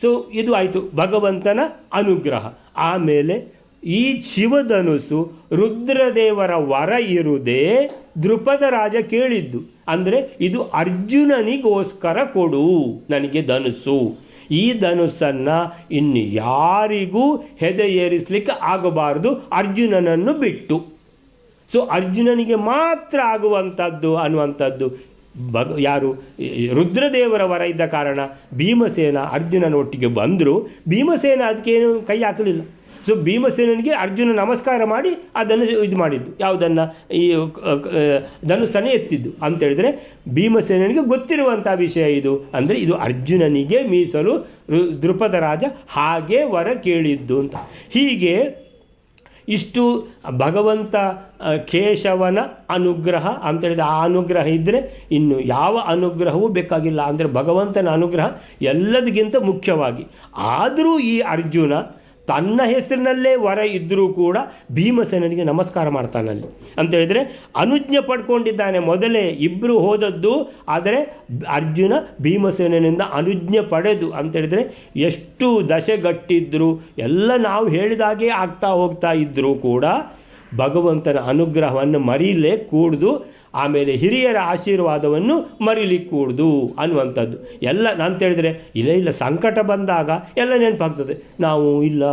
ಸೊ, ಇದು ಆಯಿತು. ಭಗವಂತನ ಅನುಗ್ರಹ. ಆಮೇಲೆ ಈ ಶಿವಧನುಸು ರುದ್ರದೇವರ ವರ ಇರುವುದೇ ದೃಪದ ರಾಜ ಕೇಳಿದ್ದು. ಅಂದರೆ ಇದು ಅರ್ಜುನನಿಗೋಸ್ಕರ ಕೊಡು ನನಗೆ ಧನುಸು. ಈ ಧನುಸ್ಸನ್ನು ಇನ್ನು ಯಾರಿಗೂ ಹೆದೆ ಏರಿಸಲಿಕ್ಕೆ ಆಗಬಾರದು. ಅರ್ಜುನನನ್ನು ಬಿಟ್ಟು. ಸೊ ಅರ್ಜುನನಿಗೆ ಮಾತ್ರ ಆಗುವಂಥದ್ದು, ಅನ್ನುವಂಥದ್ದು ಬಗ್ ಯಾರು? ರುದ್ರದೇವರ ವರ ಇದ್ದ ಕಾರಣ ಭೀಮಸೇನ ಅರ್ಜುನನ ಒಟ್ಟಿಗೆ ಬಂದರು. ಭೀಮಸೇನ ಅದಕ್ಕೇನು ಕೈ ಹಾಕಲಿಲ್ಲ. ಸೊ ಭೀಮಸೇನನಿಗೆ ಅರ್ಜುನ ನಮಸ್ಕಾರ ಮಾಡಿ ಅದನ್ನು ಇದು ಮಾಡಿದ್ದು. ಯಾವುದನ್ನು? ಈ ಧನುಸ್ಸನ್ನು ಎತ್ತಿದ್ದು. ಅಂತೇಳಿದರೆ ಭೀಮಸೇನನಿಗೆ ಗೊತ್ತಿರುವಂಥ ವಿಷಯ ಇದು. ಅಂದರೆ ಇದು ಅರ್ಜುನನಿಗೆ ಮೀಸಲು ದೃಪದ ರಾಜ ಹಾಗೆ ವರ ಕೇಳಿದ್ದು ಅಂತ. ಹೀಗೆ ಇಷ್ಟು ಭಗವಂತ ಕೇಶವನ ಅನುಗ್ರಹ ಅಂತೇಳಿದ ಆ ಅನುಗ್ರಹ ಇದ್ದರೆ ಇನ್ನು ಯಾವ ಅನುಗ್ರಹವೂ ಬೇಕಾಗಿಲ್ಲ. ಅಂದರೆ ಭಗವಂತನ ಅನುಗ್ರಹ ಎಲ್ಲದಕ್ಕಿಂತ ಮುಖ್ಯವಾಗಿ. ಆದರೂ ಈ ಅರ್ಜುನ ತನ್ನ ಹೆಸರಿನಲ್ಲೇ ವರ ಇದ್ದರೂ ಕೂಡ ಭೀಮಸೇನನಿಗೆ ನಮಸ್ಕಾರ ಮಾಡ್ತಾನಲ್ಲಿ ಅಂತ ಹೇಳಿದರೆ ಅನುಜ್ಞೆ ಪಡ್ಕೊಂಡಿದ್ದಾನೆ ಮೊದಲೇ ಇಬ್ಬರು ಹೋದದ್ದು, ಆದರೆ ಅರ್ಜುನ ಭೀಮಸೇನನಿಂದ ಅನುಜ್ಞೆ ಪಡೆದು ಅಂತ ಹೇಳಿದರೆ ಎಷ್ಟು ದಶೆಗಟ್ಟಿದ್ದರು ಎಲ್ಲ ನಾವು ಹೇಳಿದಾಗೆ ಆಗ್ತಾ ಹೋಗ್ತಾ ಇದ್ದರೂ ಕೂಡ ಭಗವಂತನ ಅನುಗ್ರಹವನ್ನು ಮರೀಲೇ ಕೂಡ್ದು ಆಮೇಲೆ ಹಿರಿಯರ ಆಶೀರ್ವಾದವನ್ನು ಮರಿಲಿಕ್ಕೆ ಕೂಡ್ದು ಅನ್ನುವಂಥದ್ದು. ಎಲ್ಲ ನಾನು ಹೇಳಿದರೆ, ಇಲ್ಲ ಇಲ್ಲ, ಸಂಕಟ ಬಂದಾಗ ಎಲ್ಲ ನೆನಪಾಗ್ತದೆ. ನಾವು, ಇಲ್ಲ,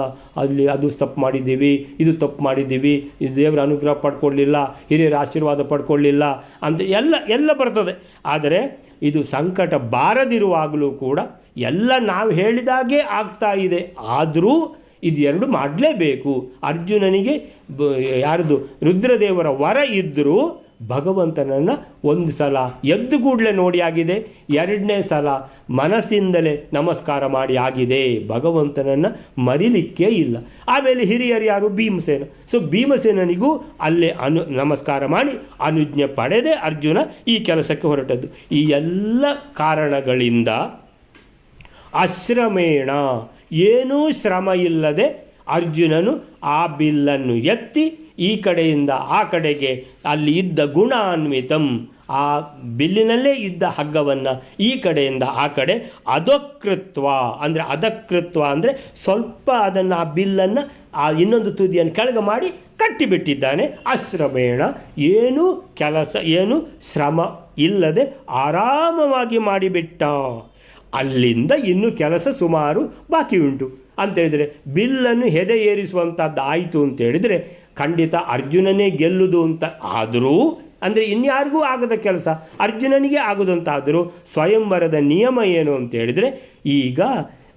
ಅಲ್ಲಿ ಅದು ತಪ್ಪು ಮಾಡಿದ್ದೀವಿ, ಇದು ತಪ್ಪು ಮಾಡಿದ್ದೀವಿ, ಇದು ದೇವರ ಅನುಗ್ರಹ ಪಡ್ಕೊಳ್ಳಿಲ್ಲ, ಹಿರಿಯರ ಆಶೀರ್ವಾದ ಪಡ್ಕೊಳ್ಳಿಲ್ಲ ಅಂತ ಎಲ್ಲ ಎಲ್ಲ ಬರ್ತದೆ. ಆದರೆ ಇದು ಸಂಕಟ ಬಾರದಿರುವಾಗಲೂ ಕೂಡ ಎಲ್ಲ ನಾವು ಹೇಳಿದಾಗೆ ಆಗ್ತಾ ಇದೆ. ಆದರೂ ಇದು ಎರಡು ಮಾಡಲೇಬೇಕು. ಅರ್ಜುನನಿಗೆ ಯಾರ್ದು, ರುದ್ರದೇವರ ವರ ಇದ್ದರೂ ಭಗವಂತನನ್ನು ಒಂದು ಸಲ ಎದ್ದು ಕೂಡಲೇ ನೋಡಿ ಆಗಿದೆ, ಎರಡನೇ ಸಲ ಮನಸ್ಸಿಂದಲೇ ನಮಸ್ಕಾರ ಮಾಡಿ ಆಗಿದೆ. ಭಗವಂತನನ್ನು ಮರಿಲಿಕ್ಕೇ ಇಲ್ಲ. ಆಮೇಲೆ ಹಿರಿಯರು ಯಾರು? ಭೀಮಸೇನ. ಸೊ ಭೀಮಸೇನನಿಗೂ ಅಲ್ಲೇ ಅನು, ನಮಸ್ಕಾರ ಮಾಡಿ ಅನುಜ್ಞೆ ಪಡೆದೆ ಅರ್ಜುನ ಈ ಕೆಲಸಕ್ಕೆ ಹೊರಟದ್ದು. ಈ ಎಲ್ಲ ಕಾರಣಗಳಿಂದ ಅಶ್ರಮೇಣ ಏನೂ ಶ್ರಮ ಇಲ್ಲದೆ ಅರ್ಜುನನು ಆ ಬಿಲ್ಲನ್ನು ಎತ್ತಿ ಈ ಕಡೆಯಿಂದ ಆ ಕಡೆಗೆ ಅಲ್ಲಿ ಇದ್ದ ಗುಣಾನ್ವಿತಂ, ಆ ಬಿಲ್ಲಿನಲ್ಲೇ ಇದ್ದ ಹಗ್ಗವನ್ನು ಈ ಕಡೆಯಿಂದ ಆ ಕಡೆ ಅದಕೃತ್ವ, ಅಂದರೆ ಅದಕೃತ್ವ ಅಂದರೆ ಸ್ವಲ್ಪ ಅದನ್ನು ಆ ಬಿಲ್ಲನ್ನು, ಆ ಇನ್ನೊಂದು ತುದಿಯನ್ನು ಕೆಳಗೆ ಮಾಡಿ ಕಟ್ಟಿಬಿಟ್ಟಿದ್ದಾನೆ. ಅಶ್ರಮೇಣ ಏನು ಕೆಲಸ, ಏನು ಶ್ರಮ ಇಲ್ಲದೆ ಆರಾಮವಾಗಿ ಮಾಡಿಬಿಟ್ಟ. ಅಲ್ಲಿಂದ ಇನ್ನು ಕೆಲಸ ಸುಮಾರು ಬಾಕಿ ಉಂಟು ಅಂತೇಳಿದರೆ ಬಿಲ್ಲನ್ನು ಹೆದೆ ಏರಿಸುವಂಥದ್ದು ಆಯಿತು ಅಂತ ಹೇಳಿದರೆ ಖಂಡಿತ ಅರ್ಜುನನೇ ಗೆಲ್ಲುದು ಅಂತ ಆದರೂ, ಅಂದರೆ ಇನ್ಯಾರಿಗೂ ಆಗದ ಕೆಲಸ, ಅರ್ಜುನನಿಗೆ ಆಗುದಂತಾದರೂ ಸ್ವಯಂವರದ ನಿಯಮ ಏನು ಅಂತ ಹೇಳಿದರೆ, ಈಗ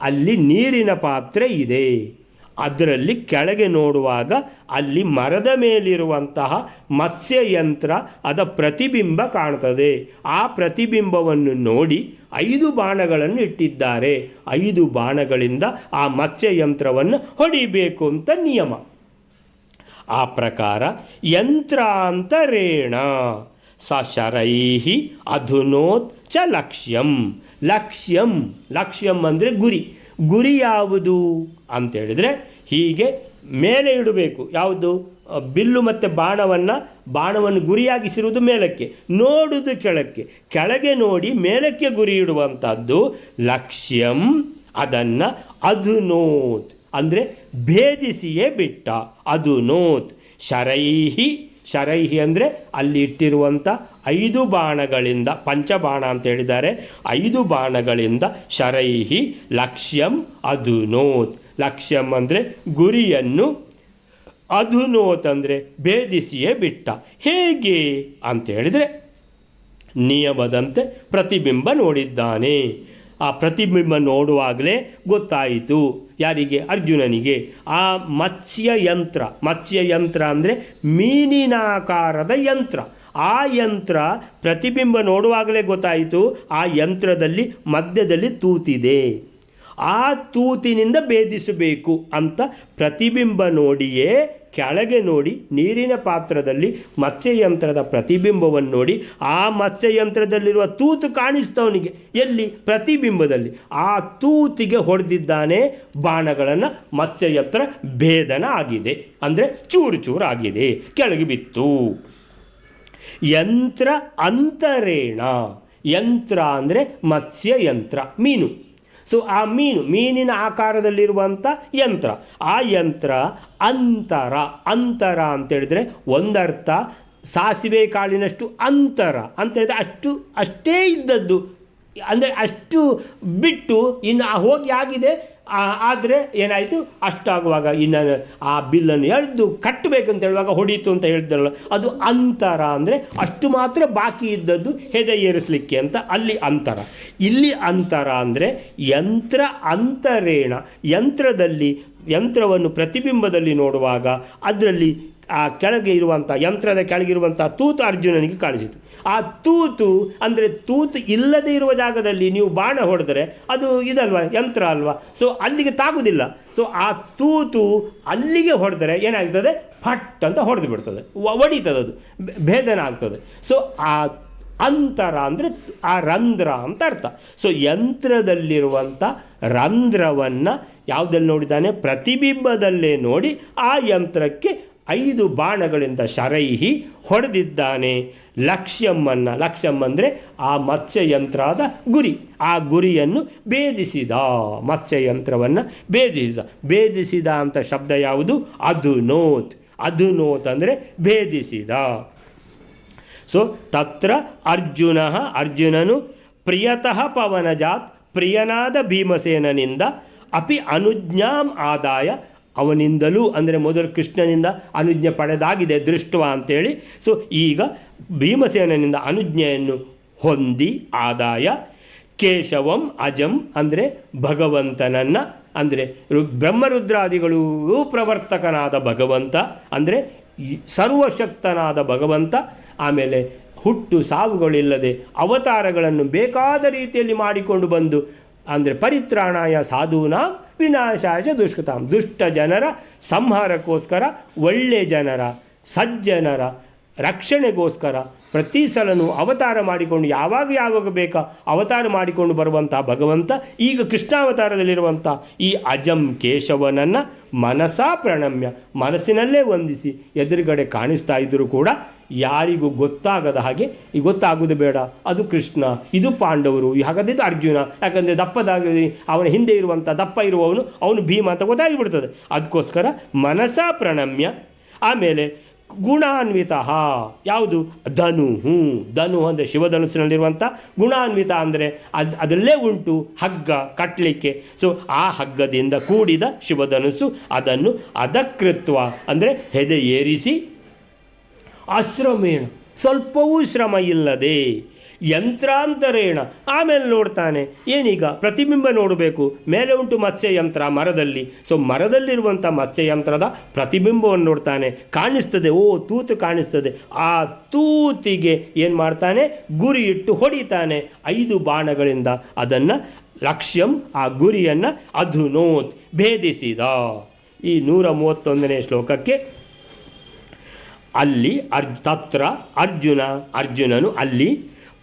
ಅಲ್ಲಿ ನೀರಿನ ಪಾತ್ರೆ ಇದೆ. ಅದರಲ್ಲಿ ಕೆಳಗೆ ನೋಡುವಾಗ ಅಲ್ಲಿ ಮರದ ಮೇಲಿರುವಂತಹ ಮತ್ಸ್ಯಯಂತ್ರ ಅದ ಪ್ರತಿಬಿಂಬ ಕಾಣ್ತದೆ. ಆ ಪ್ರತಿಬಿಂಬವನ್ನು ನೋಡಿ ಐದು ಬಾಣಗಳನ್ನು ಇಟ್ಟಿದ್ದಾರೆ. ಐದು ಬಾಣಗಳಿಂದ ಆ ಮತ್ಸ್ಯಯಂತ್ರವನ್ನು ಹೊಡಿಬೇಕು ಅಂತ ನಿಯಮ. ಆ ಪ್ರಕಾರ ಯಂತ್ರಾಂತರೇಣ ಸ ಶರೈಹಿ ಅಧುನೋತ್ ಚ ಲಕ್ಷ್ಯಂ. ಲಕ್ಷ್ಯಂ ಲಕ್ಷ್ಯಂ ಅಂದರೆ ಗುರಿ. ಗುರಿ ಯಾವುದು ಅಂತೇಳಿದರೆ ಹೀಗೆ ಮೇಲೆ ಇಡಬೇಕು. ಯಾವುದು? ಬಿಲ್ಲು ಮತ್ತು ಬಾಣವನ್ನು ಬಾಣವನ್ನು ಗುರಿಯಾಗಿಸಿರುವುದು ಮೇಲಕ್ಕೆ, ನೋಡುವುದು ಕೆಳಕ್ಕೆ. ಕೆಳಗೆ ನೋಡಿ ಮೇಲಕ್ಕೆ ಗುರಿ ಇಡುವಂಥದ್ದು ಲಕ್ಷ್ಯಂ, ಅದನ್ನು ಅಧುನೋತ್. ಅಂದರೆ ಭೇದಿಸಿಯೇ ಬಿಟ್ಟ. ಅದು ನೋತ್. ಶರೈಹಿ ಶರೈಹಿ ಅಂದರೆ ಅಲ್ಲಿ ಇಟ್ಟಿರುವಂಥ ಐದು ಬಾಣಗಳಿಂದ, ಪಂಚಬಾಣ ಅಂತ ಹೇಳಿದ್ದಾರೆ. ಐದು ಬಾಣಗಳಿಂದ ಶರೈಹಿ, ಲಕ್ಷ್ಯಂ ಅಧುನೋತ್ ಲಕ್ಷ್ಯಂ ಅಂದರೆ ಗುರಿಯನ್ನು ಅಧುನೋತ್ ಅಂದರೆ ಭೇದಿಸಿಯೇ ಬಿಟ್ಟ. ಹೇಗೆ ಅಂತ ಹೇಳಿದರೆ, ನಿಯಮದಂತೆ ಪ್ರತಿಬಿಂಬ ನೋಡಿದ್ದಾನೆ. ಆ ಪ್ರತಿಬಿಂಬ ನೋಡುವಾಗಲೇ ಗೊತ್ತಾಯಿತು. ಯಾರಿಗೆ? ಅರ್ಜುನನಿಗೆ. ಆ ಮತ್ಸ್ಯ ಯಂತ್ರ. ಮತ್ಸ್ಯ ಯಂತ್ರ ಅಂದರೆ ಮೀನಿನಾಕಾರದ ಯಂತ್ರ. ಆ ಯಂತ್ರ ಪ್ರತಿಬಿಂಬ ನೋಡುವಾಗಲೇ ಗೊತ್ತಾಯಿತು. ಆ ಯಂತ್ರದಲ್ಲಿ ಮಧ್ಯದಲ್ಲಿ ತೂತಿದೆ. ಆ ತೂತಿನಿಂದ ಭೇದಿಸಬೇಕು ಅಂತ ಪ್ರತಿಬಿಂಬ ನೋಡಿಯೇ ಕೆಳಗೆ ನೋಡಿ, ನೀರಿನ ಪಾತ್ರದಲ್ಲಿ ಮತ್ಸ್ಯಯಂತ್ರದ ಪ್ರತಿಬಿಂಬವನ್ನು ನೋಡಿ, ಆ ಮತ್ಸ್ಯಯಂತ್ರದಲ್ಲಿರುವ ತೂತು ಕಾಣಿಸ್ತವನಿಗೆ. ಎಲ್ಲಿ? ಪ್ರತಿಬಿಂಬದಲ್ಲಿ. ಆ ತೂತಿಗೆ ಹೊಡೆದಿದ್ದಾನೆ ಬಾಣಗಳನ್ನು. ಮತ್ಸ್ಯಯಂತ್ರ ಭೇದನ ಆಗಿದೆ. ಅಂದರೆ ಚೂರು ಚೂರು ಆಗಿದೆ. ಕೆಳಗೆ ಬಿತ್ತು. ಯಂತ್ರ ಅಂತರೇಣ. ಯಂತ್ರ ಅಂದರೆ ಮತ್ಸ್ಯಯಂತ್ರ. ಮೀನು. ಸೊ ಆ ಮೀನು, ಮೀನಿನ ಆಕಾರದಲ್ಲಿರುವಂಥ ಯಂತ್ರ. ಆ ಯಂತ್ರ ಅಂತರ ಅಂತರ ಅಂತೇಳಿದರೆ ಒಂದರ್ಥ, ಸಾಸಿವೆ ಕಾಳಿನಷ್ಟು ಅಂತರ ಅಂತ ಹೇಳಿದ್ರೆ ಅಷ್ಟು, ಅಷ್ಟೇ ಇದ್ದದ್ದು. ಅಂದರೆ ಅಷ್ಟು ಬಿಟ್ಟು ಇನ್ನು ಹೋಗಿ ಆಗಿದೆ ಆದರೆ ಏನಾಯಿತು? ಅಷ್ಟಾಗುವಾಗ ಇನ್ನು ಆ ಬಿಲ್ಲನ್ನು ಎಳೆದು ಕಟ್ಟಬೇಕಂತ ಹೇಳುವಾಗ ಹೊಡೀತು ಅಂತ ಹೇಳಿದ್ರಲ್ಲ ಅದು ಅಂತರ ಅಂದರೆ ಅಷ್ಟು ಮಾತ್ರ ಬಾಕಿ ಇದ್ದದ್ದು ಹೆದೆ ಏರಿಸಲಿಕ್ಕೆ ಅಂತ ಅಲ್ಲಿ ಅಂತರ. ಇಲ್ಲಿ ಅಂತರ ಅಂದರೆ ಯಂತ್ರ ಅಂತರೇಣ, ಯಂತ್ರದಲ್ಲಿ, ಯಂತ್ರವನ್ನು ಪ್ರತಿಬಿಂಬದಲ್ಲಿ ನೋಡುವಾಗ ಅದರಲ್ಲಿ ಆ ಕೆಳಗೆ ಇರುವಂಥ, ಯಂತ್ರದ ಕೆಳಗಿರುವಂಥ ತೂತು ಅರ್ಜುನನಿಗೆ ಕಾಣಿಸಿತು. ಆ ತೂತು, ಅಂದರೆ ತೂತು ಇಲ್ಲದೇ ಇರುವ ಜಾಗದಲ್ಲಿ ನೀವು ಬಾಣ ಹೊಡೆದರೆ ಅದು ಇದಲ್ವಾ, ಯಂತ್ರ ಅಲ್ವಾ? ಸೊ ಅಲ್ಲಿಗೆ ತಾಗುವುದಿಲ್ಲ. ಸೊ ಆ ತೂತು ಅಲ್ಲಿಗೆ ಹೊಡೆದರೆ ಏನಾಗ್ತದೆ? ಫಟ್ ಅಂತ ಹೊಡೆದು ಬಿಡ್ತದೆ. ಒಡಿತದೆ ಅದು. ಭೇದನ ಆಗ್ತದೆ. ಸೊ ಆ ಅಂತರ ಅಂದರೆ ಆ ರಂಧ್ರ ಅಂತ ಅರ್ಥ. ಸೊ ಯಂತ್ರದಲ್ಲಿರುವಂಥ ರಂಧ್ರವನ್ನು ಯಾವುದಲ್ಲಿ ನೋಡಿದ್ದಾನೆ? ಪ್ರತಿಬಿಂಬದಲ್ಲೇ ನೋಡಿ ಆ ಯಂತ್ರಕ್ಕೆ ಐದು ಬಾಣಗಳಿಂದ ಶರೈಹಿ ಹೊಡೆದಿದ್ದಾನೆ. ಲಕ್ಷ್ಯಮ್ಮನ್ನು ಲಕ್ಷ್ಯಂ ಅಂದರೆ ಆ ಮತ್ಸ್ಯಯಂತ್ರದ ಗುರಿ. ಆ ಗುರಿಯನ್ನು ಭೇದಿಸಿದ, ಮತ್ಸ್ಯಯಂತ್ರವನ್ನು ಭೇದಿಸಿದ. ಭೇದಿಸಿದ ಅಂತ ಶಬ್ದ ಯಾವುದು? ಅಧುನೋತ್. ಅಧುನೋತ್ ಅಂದರೆ ಭೇದಿಸಿದ. ಸೊ ತತ್ರ ಅರ್ಜುನ, ಅರ್ಜುನನು ಪ್ರಿಯತಃ ಪವನಜಾತ್, ಪ್ರಿಯನಾದ ಭೀಮಸೇನನಿಂದ ಅಪಿ ಅನುಜ್ಞಾಂ ಆದಾಯ ಅವನಿಂದಲೂ, ಅಂದರೆ ಮೊದಲು ಕೃಷ್ಣನಿಂದ ಅನುಜ್ಞೆ ಪಡೆದಾಗಿದೆ ದೃಷ್ಟವ ಅಂತೇಳಿ. ಸೊ ಈಗ ಭೀಮಸೇನನಿಂದ ಅನುಜ್ಞೆಯನ್ನು ಹೊಂದಿ ಆದಾಯ, ಕೇಶವಂ ಅಜಂ, ಅಂದರೆ ಭಗವಂತನನ್ನು, ಅಂದರೆ ಬ್ರಹ್ಮರುದ್ರಾದಿಗಳು ಪ್ರವರ್ತಕನಾದ ಭಗವಂತ, ಅಂದರೆ ಸರ್ವಶಕ್ತನಾದ ಭಗವಂತ, ಆಮೇಲೆ ಹುಟ್ಟು ಸಾವುಗಳಿಲ್ಲದೆ ಅವತಾರಗಳನ್ನು ಬೇಕಾದ ರೀತಿಯಲ್ಲಿ ಮಾಡಿಕೊಂಡು ಬಂದು ಅಂದರೆ ಪರಿತ್ರಾಣಾಯ ಸಾಧೂನ ವಿನಾಶಾಯ ದುಷ್ಕೃತಾಂ. ದುಷ್ಟ ಜನರ ಸಂಹಾರಕ್ಕೋಸ್ಕರ, ಒಳ್ಳೆ ಜನರ, ಸಜ್ಜನರ ರಕ್ಷಣೆಗೋಸ್ಕರ ಪ್ರತಿ ಸಲನೂ ಅವತಾರ ಮಾಡಿಕೊಂಡು ಯಾವಾಗ ಯಾವಾಗ ಬೇಕಾ ಅವತಾರ ಮಾಡಿಕೊಂಡು ಬರುವಂಥ ಭಗವಂತ, ಈಗ ಕೃಷ್ಣಾವತಾರದಲ್ಲಿರುವಂಥ ಈ ಅಜಂ ಕೇಶವನನ್ನು ಮನಸಾ ಪ್ರಣಮ್ಯ, ಮನಸ್ಸಿನಲ್ಲೇ ವಂದಿಸಿ ಎದುರುಗಡೆ ಕಾಣಿಸ್ತಾ ಇದ್ದರೂ ಕೂಡ ಯಾರಿಗೂ ಗೊತ್ತಾಗದ ಹಾಗೆ ಈ ಗೊತ್ತಾಗೋದು ಬೇಡ. ಅದು ಕೃಷ್ಣ, ಇದು ಪಾಂಡವರು ಹಾಗಾದ್ರೆ ಇದು ಅರ್ಜುನ. ಯಾಕಂದರೆ ದಪ್ಪದಾಗ ಅವನ ಹಿಂದೆ ಇರುವಂಥ ದಪ್ಪ ಇರುವವನು, ಅವನು ಭೀಮ ಅಂತ ಗೊತ್ತಾಗಿಬಿಡ್ತದೆ. ಅದಕ್ಕೋಸ್ಕರ ಮನಸ ಪ್ರಣಮ್ಯ, ಆಮೇಲೆ ಗುಣಾನ್ವಿತ ಯಾವುದು? ಧನುಹು ಧನು ಅಂದರೆ ಶಿವಧನುಸ್ಸಿನಲ್ಲಿರುವಂಥ ಗುಣಾನ್ವಿತ ಅಂದರೆ ಅದು, ಅದರಲ್ಲೇ ಉಂಟು ಹಗ್ಗ ಕಟ್ಟಲಿಕ್ಕೆ ಸೊ ಆ ಹಗ್ಗದಿಂದ ಕೂಡಿದ ಶಿವಧನುಸ್ಸು ಅದನ್ನು ಅದಕೃತ್ವ ಅಂದರೆ ಹೆದೆ ಏರಿಸಿ ಅಶ್ರಮೇಣ ಸ್ವಲ್ಪವೂ ಶ್ರಮ ಇಲ್ಲದೆ ಯಂತ್ರಾಂತರೇಣ. ಆಮೇಲೆ ನೋಡ್ತಾನೆ, ಏನೀಗ ಪ್ರತಿಬಿಂಬ ನೋಡಬೇಕು. ಮೇಲೆ ಉಂಟು ಮತ್ಸ್ಯಯಂತ್ರ ಮರದಲ್ಲಿ. ಸೊ ಮರದಲ್ಲಿರುವಂಥ ಮತ್ಸ್ಯಯಂತ್ರದ ಪ್ರತಿಬಿಂಬವನ್ನು ನೋಡ್ತಾನೆ. ಕಾಣಿಸ್ತದೆ, ಓ, ತೂತು ಕಾಣಿಸ್ತದೆ. ಆ ತೂತಿಗೆ ಏನು ಮಾಡ್ತಾನೆ? ಗುರಿ ಇಟ್ಟು ಹೊಡಿತಾನೆ. ಐದು ಬಾಣಗಳಿಂದ ಅದನ್ನು ಲಕ್ಷ್ಯಂ, ಆ ಗುರಿಯನ್ನು ಅಧುನೋತ್ ಭೇದಿಸಿದ. ಈ ನೂರ ಮೂವತ್ತೊಂದನೇ ಶ್ಲೋಕಕ್ಕೆ ಅಲ್ಲಿ ಅರ್ಜ್, ತತ್ರ ಅರ್ಜುನ, ಅರ್ಜುನನು ಅಲ್ಲಿ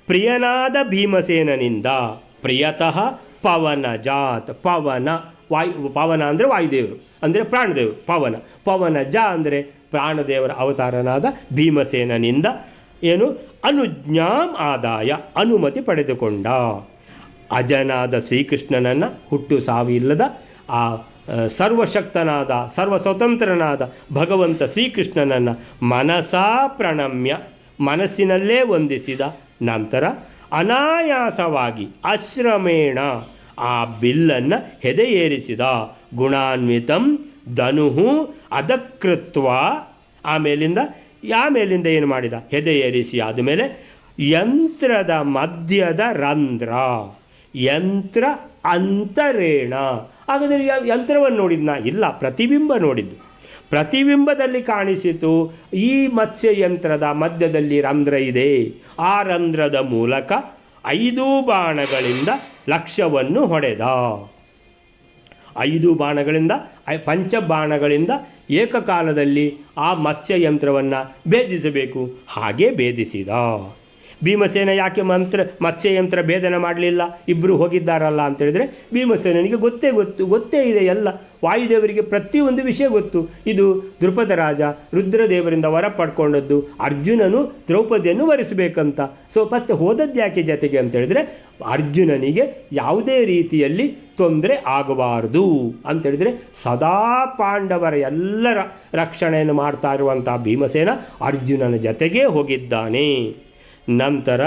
ಪ್ರಿಯನಾದ ಭೀಮಸೇನನಿಂದ ಪ್ರಿಯತಃ ಪವನ ಜಾತ್, ಪವನ ವಾಯು, ಪವನ ಅಂದರೆ ವಾಯುದೇವರು, ಅಂದರೆ ಪ್ರಾಣದೇವರು, ಪವನ. ಪವನ ಜ ಅಂದರೆ ಪ್ರಾಣದೇವರ ಅವತಾರನಾದ ಭೀಮಸೇನನಿಂದ ಏನು? ಅನುಜ್ಞಾಂ ಆದಾಯ, ಅನುಮತಿ ಪಡೆದುಕೊಂಡ. ಅಜನಾದ ಶ್ರೀಕೃಷ್ಣನನ್ನು ಹುಟ್ಟು ಸಾವಿಲ್ಲದ ಆ ಸರ್ವಶಕ್ತನಾದ ಸರ್ವ ಸ್ವತಂತ್ರನಾದ ಭಗವಂತ ಶ್ರೀಕೃಷ್ಣನನ್ನು ಮನಸಾ ಪ್ರಣಮ್ಯ ಮನಸ್ಸಿನಲ್ಲೇ ವಂದಿಸಿದ ನಂತರ ಅನಾಯಾಸವಾಗಿ ಅಶ್ರಮೇಣ ಆ ಬಿಲ್ಲನ್ನು ಹೆದೆಯೇರಿಸಿದ. ಗುಣಾನ್ವಿತಂ ಧನುಹು ಅದಕೃತ್ವ. ಆಮೇಲಿಂದ ಆಮೇಲಿಂದ ಏನು ಮಾಡಿದ? ಹೆದೆಯೇರಿಸಿ ಆದಮೇಲೆ ಯಂತ್ರದ ಮಧ್ಯದ ರಂಧ್ರ. ಯಂತ್ರ ಅಂತರೇಣ. ಹಾಗಾದರೆ ಯಂತ್ರವನ್ನು ನೋಡಿದ್ನ? ಇಲ್ಲ, ಪ್ರತಿಬಿಂಬ ನೋಡಿದ್ದು. ಪ್ರತಿಬಿಂಬದಲ್ಲಿ ಕಾಣಿಸಿತು, ಈ ಮತ್ಸ್ಯಯಂತ್ರದ ಮಧ್ಯದಲ್ಲಿ ರಂಧ್ರ ಇದೆ. ಆ ರಂಧ್ರದ ಮೂಲಕ ಐದು ಬಾಣಗಳಿಂದ ಲಕ್ಷ್ಯವನ್ನು ಹೊಡೆದ. ಐದು ಬಾಣಗಳಿಂದ ಪಂಚಬಾಣಗಳಿಂದ ಏಕಕಾಲದಲ್ಲಿ ಆ ಮತ್ಸ್ಯಯಂತ್ರವನ್ನು ಭೇದಿಸಬೇಕು. ಹಾಗೆ ಭೇದಿಸಿದ. ಭೀಮಸೇನ ಯಾಕೆ ಮಂತ್ರ, ಮತ್ಸ್ಯಯಂತ್ರ ಭೇದನ ಮಾಡಲಿಲ್ಲ? ಇಬ್ಬರು ಹೋಗಿದ್ದಾರಲ್ಲ ಅಂತ ಹೇಳಿದ್ರೆ ಭೀಮಸೇನನಿಗೆ ಗೊತ್ತೇ ಗೊತ್ತು, ಗೊತ್ತೇ ಇದೆ ಎಲ್ಲ. ವಾಯುದೇವರಿಗೆ ಪ್ರತಿಯೊಂದು ವಿಷಯ ಗೊತ್ತು. ಇದು ದೃಪದ ರಾಜ ರುದ್ರದೇವರಿಂದ ವರ ಪಡ್ಕೊಂಡದ್ದು ಅರ್ಜುನನು ದ್ರೌಪದಿಯನ್ನು ವರಿಸಬೇಕಂತ. ಸೊ, ಮತ್ತೆ ಹೋದದ್ದು ಯಾಕೆ ಜತೆಗೆ ಅಂತ ಹೇಳಿದ್ರೆ ಅರ್ಜುನನಿಗೆ ಯಾವುದೇ ರೀತಿಯಲ್ಲಿ ತೊಂದರೆ ಆಗಬಾರದು ಅಂತ ಹೇಳಿದ್ರೆ ಸದಾ ಪಾಂಡವರ ಎಲ್ಲರ ರಕ್ಷಣೆಯನ್ನು ಮಾಡ್ತಾ ಇರುವಂಥ ಭೀಮಸೇನ ಅರ್ಜುನನ ಜತೆಗೇ ಹೋಗಿದ್ದಾನೆ. ನಂತರ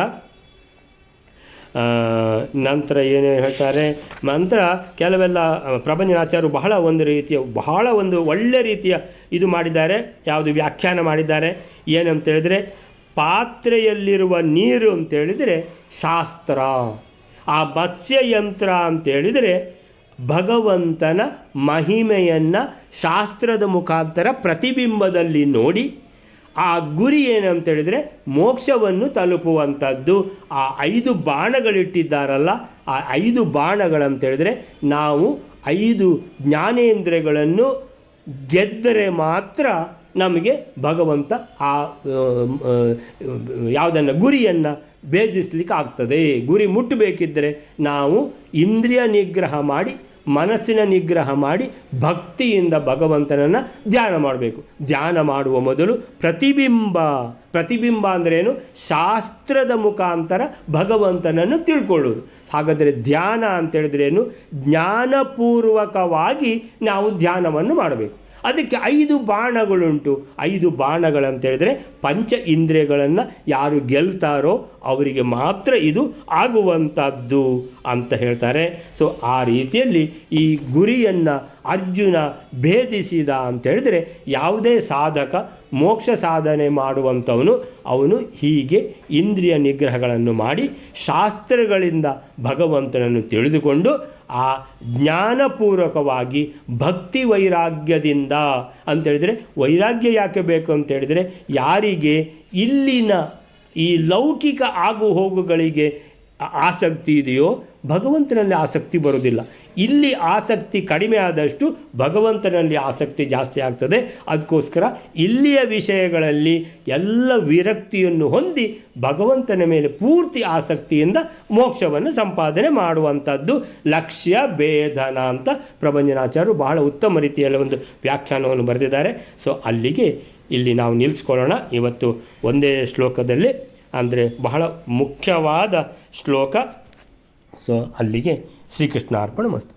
ನಂತರ ಏನು ಹೇಳ್ತಾರೆ ನಂತರ ಕೆಲವೆಲ್ಲ ಆ, ಪ್ರಬಂಧನಾಚಾರ್ಯರು ಬಹಳ ಒಂದು ರೀತಿಯ ಬಹಳ ಒಂದು ಒಳ್ಳೆ ರೀತಿಯ ಇದು ಮಾಡಿದ್ದಾರೆ ಯಾವುದು ವ್ಯಾಖ್ಯಾನ ಮಾಡಿದ್ದಾರೆ ಏನಂತೇಳಿದರೆ ಪಾತ್ರೆಯಲ್ಲಿರುವ ನೀರು ಅಂತೇಳಿದರೆ ಶಾಸ್ತ್ರ ಆ ಮತ್ಸ್ಯಯಂತ್ರ ಅಂತೇಳಿದರೆ ಭಗವಂತನ ಮಹಿಮೆಯನ್ನು ಶಾಸ್ತ್ರದ ಮುಖಾಂತರ ಪ್ರತಿಬಿಂಬದಲ್ಲಿ ನೋಡಿ ಆ ಗುರಿ ಏನಂತ ಹೇಳಿದರೆ ಮೋಕ್ಷವನ್ನು ತಲುಪುವಂಥದ್ದು. ಆ ಐದು ಬಾಣಗಳಿಟ್ಟಿದ್ದಾರಲ್ಲ, ಆ ಐದು ಬಾಣಗಳಂತೇಳಿದರೆ ನಾವು ಐದು ಜ್ಞಾನೇಂದ್ರಿಯಗಳನ್ನು ಗೆದ್ದರೆ ಮಾತ್ರ ನಮಗೆ ಭಗವಂತ ಆ ಯಾವುದನ್ನು ಗುರಿಯನ್ನು ಭೇದಿಸ್ಲಿಕ್ಕೆ ಆಗ್ತದೆ. ಗುರಿ ಮುಟ್ಟಬೇಕಿದ್ದರೆ ನಾವು ಇಂದ್ರಿಯ ನಿಗ್ರಹ ಮಾಡಿ ಮನಸ್ಸಿನ ನಿಗ್ರಹ ಮಾಡಿ ಭಕ್ತಿಯಿಂದ ಭಗವಂತನನ್ನು ಧ್ಯಾನ ಮಾಡಬೇಕು. ಧ್ಯಾನ ಮಾಡುವ ಮೊದಲು ಪ್ರತಿಬಿಂಬ ಪ್ರತಿಬಿಂಬ ಅಂದ್ರೇನು ಶಾಸ್ತ್ರದ ಮುಖಾಂತರ ಭಗವಂತನನ್ನು ತಿಳ್ಕೊಳ್ಳೋದು. ಹಾಗಾದರೆ ಧ್ಯಾನ ಅಂತ ಹೇಳಿದ್ರೇನು ಜ್ಞಾನಪೂರ್ವಕವಾಗಿ ನಾವು ಧ್ಯಾನವನ್ನು ಮಾಡಬೇಕು. ಅದಕ್ಕೆ ಐದು ಬಾಣಗಳುಂಟು. ಐದು ಬಾಣಗಳಂತ ಹೇಳಿದ್ರೆ ಪಂಚ ಇಂದ್ರಿಯಗಳನ್ನು ಯಾರು ಗೆಲ್ತಾರೋ ಅವರಿಗೆ ಮಾತ್ರ ಇದು ಆಗುವಂಥದ್ದು ಅಂತ ಹೇಳ್ತಾರೆ. ಸೊ ಆ ರೀತಿಯಲ್ಲಿ ಈ ಗುರಿಯನ್ನು ಅರ್ಜುನ ಭೇದಿಸಿದ ಅಂತ ಹೇಳಿದ್ರೆ ಯಾವುದೇ ಸಾಧಕ ಮೋಕ್ಷ ಸಾಧನೆ ಮಾಡುವಂಥವನು, ಅವನು ಹೀಗೆ ಇಂದ್ರಿಯ ನಿಗ್ರಹಗಳನ್ನು ಮಾಡಿ ಶಾಸ್ತ್ರಗಳಿಂದ ಭಗವಂತನನ್ನು ತಿಳಿದುಕೊಂಡು ಆ ಜ್ಞಾನಪೂರ್ವಕವಾಗಿ ಭಕ್ತಿ ವೈರಾಗ್ಯದಿಂದ ಅಂತೇಳಿದರೆ, ವೈರಾಗ್ಯ ಯಾಕೆ ಬೇಕು ಅಂತ ಹೇಳಿದರೆ ಯಾರಿಗೆ ಇಲ್ಲಿನ ಈ ಲೌಕಿಕ ಆಗು ಹೋಗುಗಳಿಗೆ ಆ- ಆಸಕ್ತಿ ಇದೆಯೋ ಭಗವಂತನಲ್ಲಿ ಆಸಕ್ತಿ ಬರೋದಿಲ್ಲ ಇಲ್ಲಿ ಆಸಕ್ತಿ ಕಡಿಮೆ ಆದಷ್ಟು ಭಗವಂತನಲ್ಲಿ ಆಸಕ್ತಿ ಜಾಸ್ತಿ ಆಗ್ತದೆ. ಅದಕ್ಕೋಸ್ಕರ ಇಲ್ಲಿಯ ವಿಷಯಗಳಲ್ಲಿ ಎಲ್ಲ ವಿರಕ್ತಿಯನ್ನು ಹೊಂದಿ ಭಗವಂತನ ಮೇಲೆ ಪೂರ್ತಿ ಆಸಕ್ತಿಯಿಂದ ಮೋಕ್ಷವನ್ನು ಸಂಪಾದನೆ ಮಾಡುವಂಥದ್ದು ಲಕ್ಷ್ಯ ಭೇದನ ಅಂತ ಪ್ರಭಂಜನಾಚಾರ್ಯರು ಬಹಳ ಉತ್ತಮ ರೀತಿಯಲ್ಲಿ ಒಂದು ವ್ಯಾಖ್ಯಾನವನ್ನು ಬರೆದಿದ್ದಾರೆ. ಸೊ ಅಲ್ಲಿಗೆ ಇಲ್ಲಿ ನಾವು ನಿಲ್ಲಿಸ್ಕೊಳ್ಳೋಣ ಇವತ್ತು ಒಂದೇ ಶ್ಲೋಕದಲ್ಲಿ, ಅಂದರೆ ಬಹಳ ಮುಖ್ಯವಾದ ಶ್ಲೋಕ ಸೊ ಅಲ್ಲಿಗೆ ಶ್ರೀಕೃಷ್ಣ ಅರ್ಪಣ ಮಸ್ತು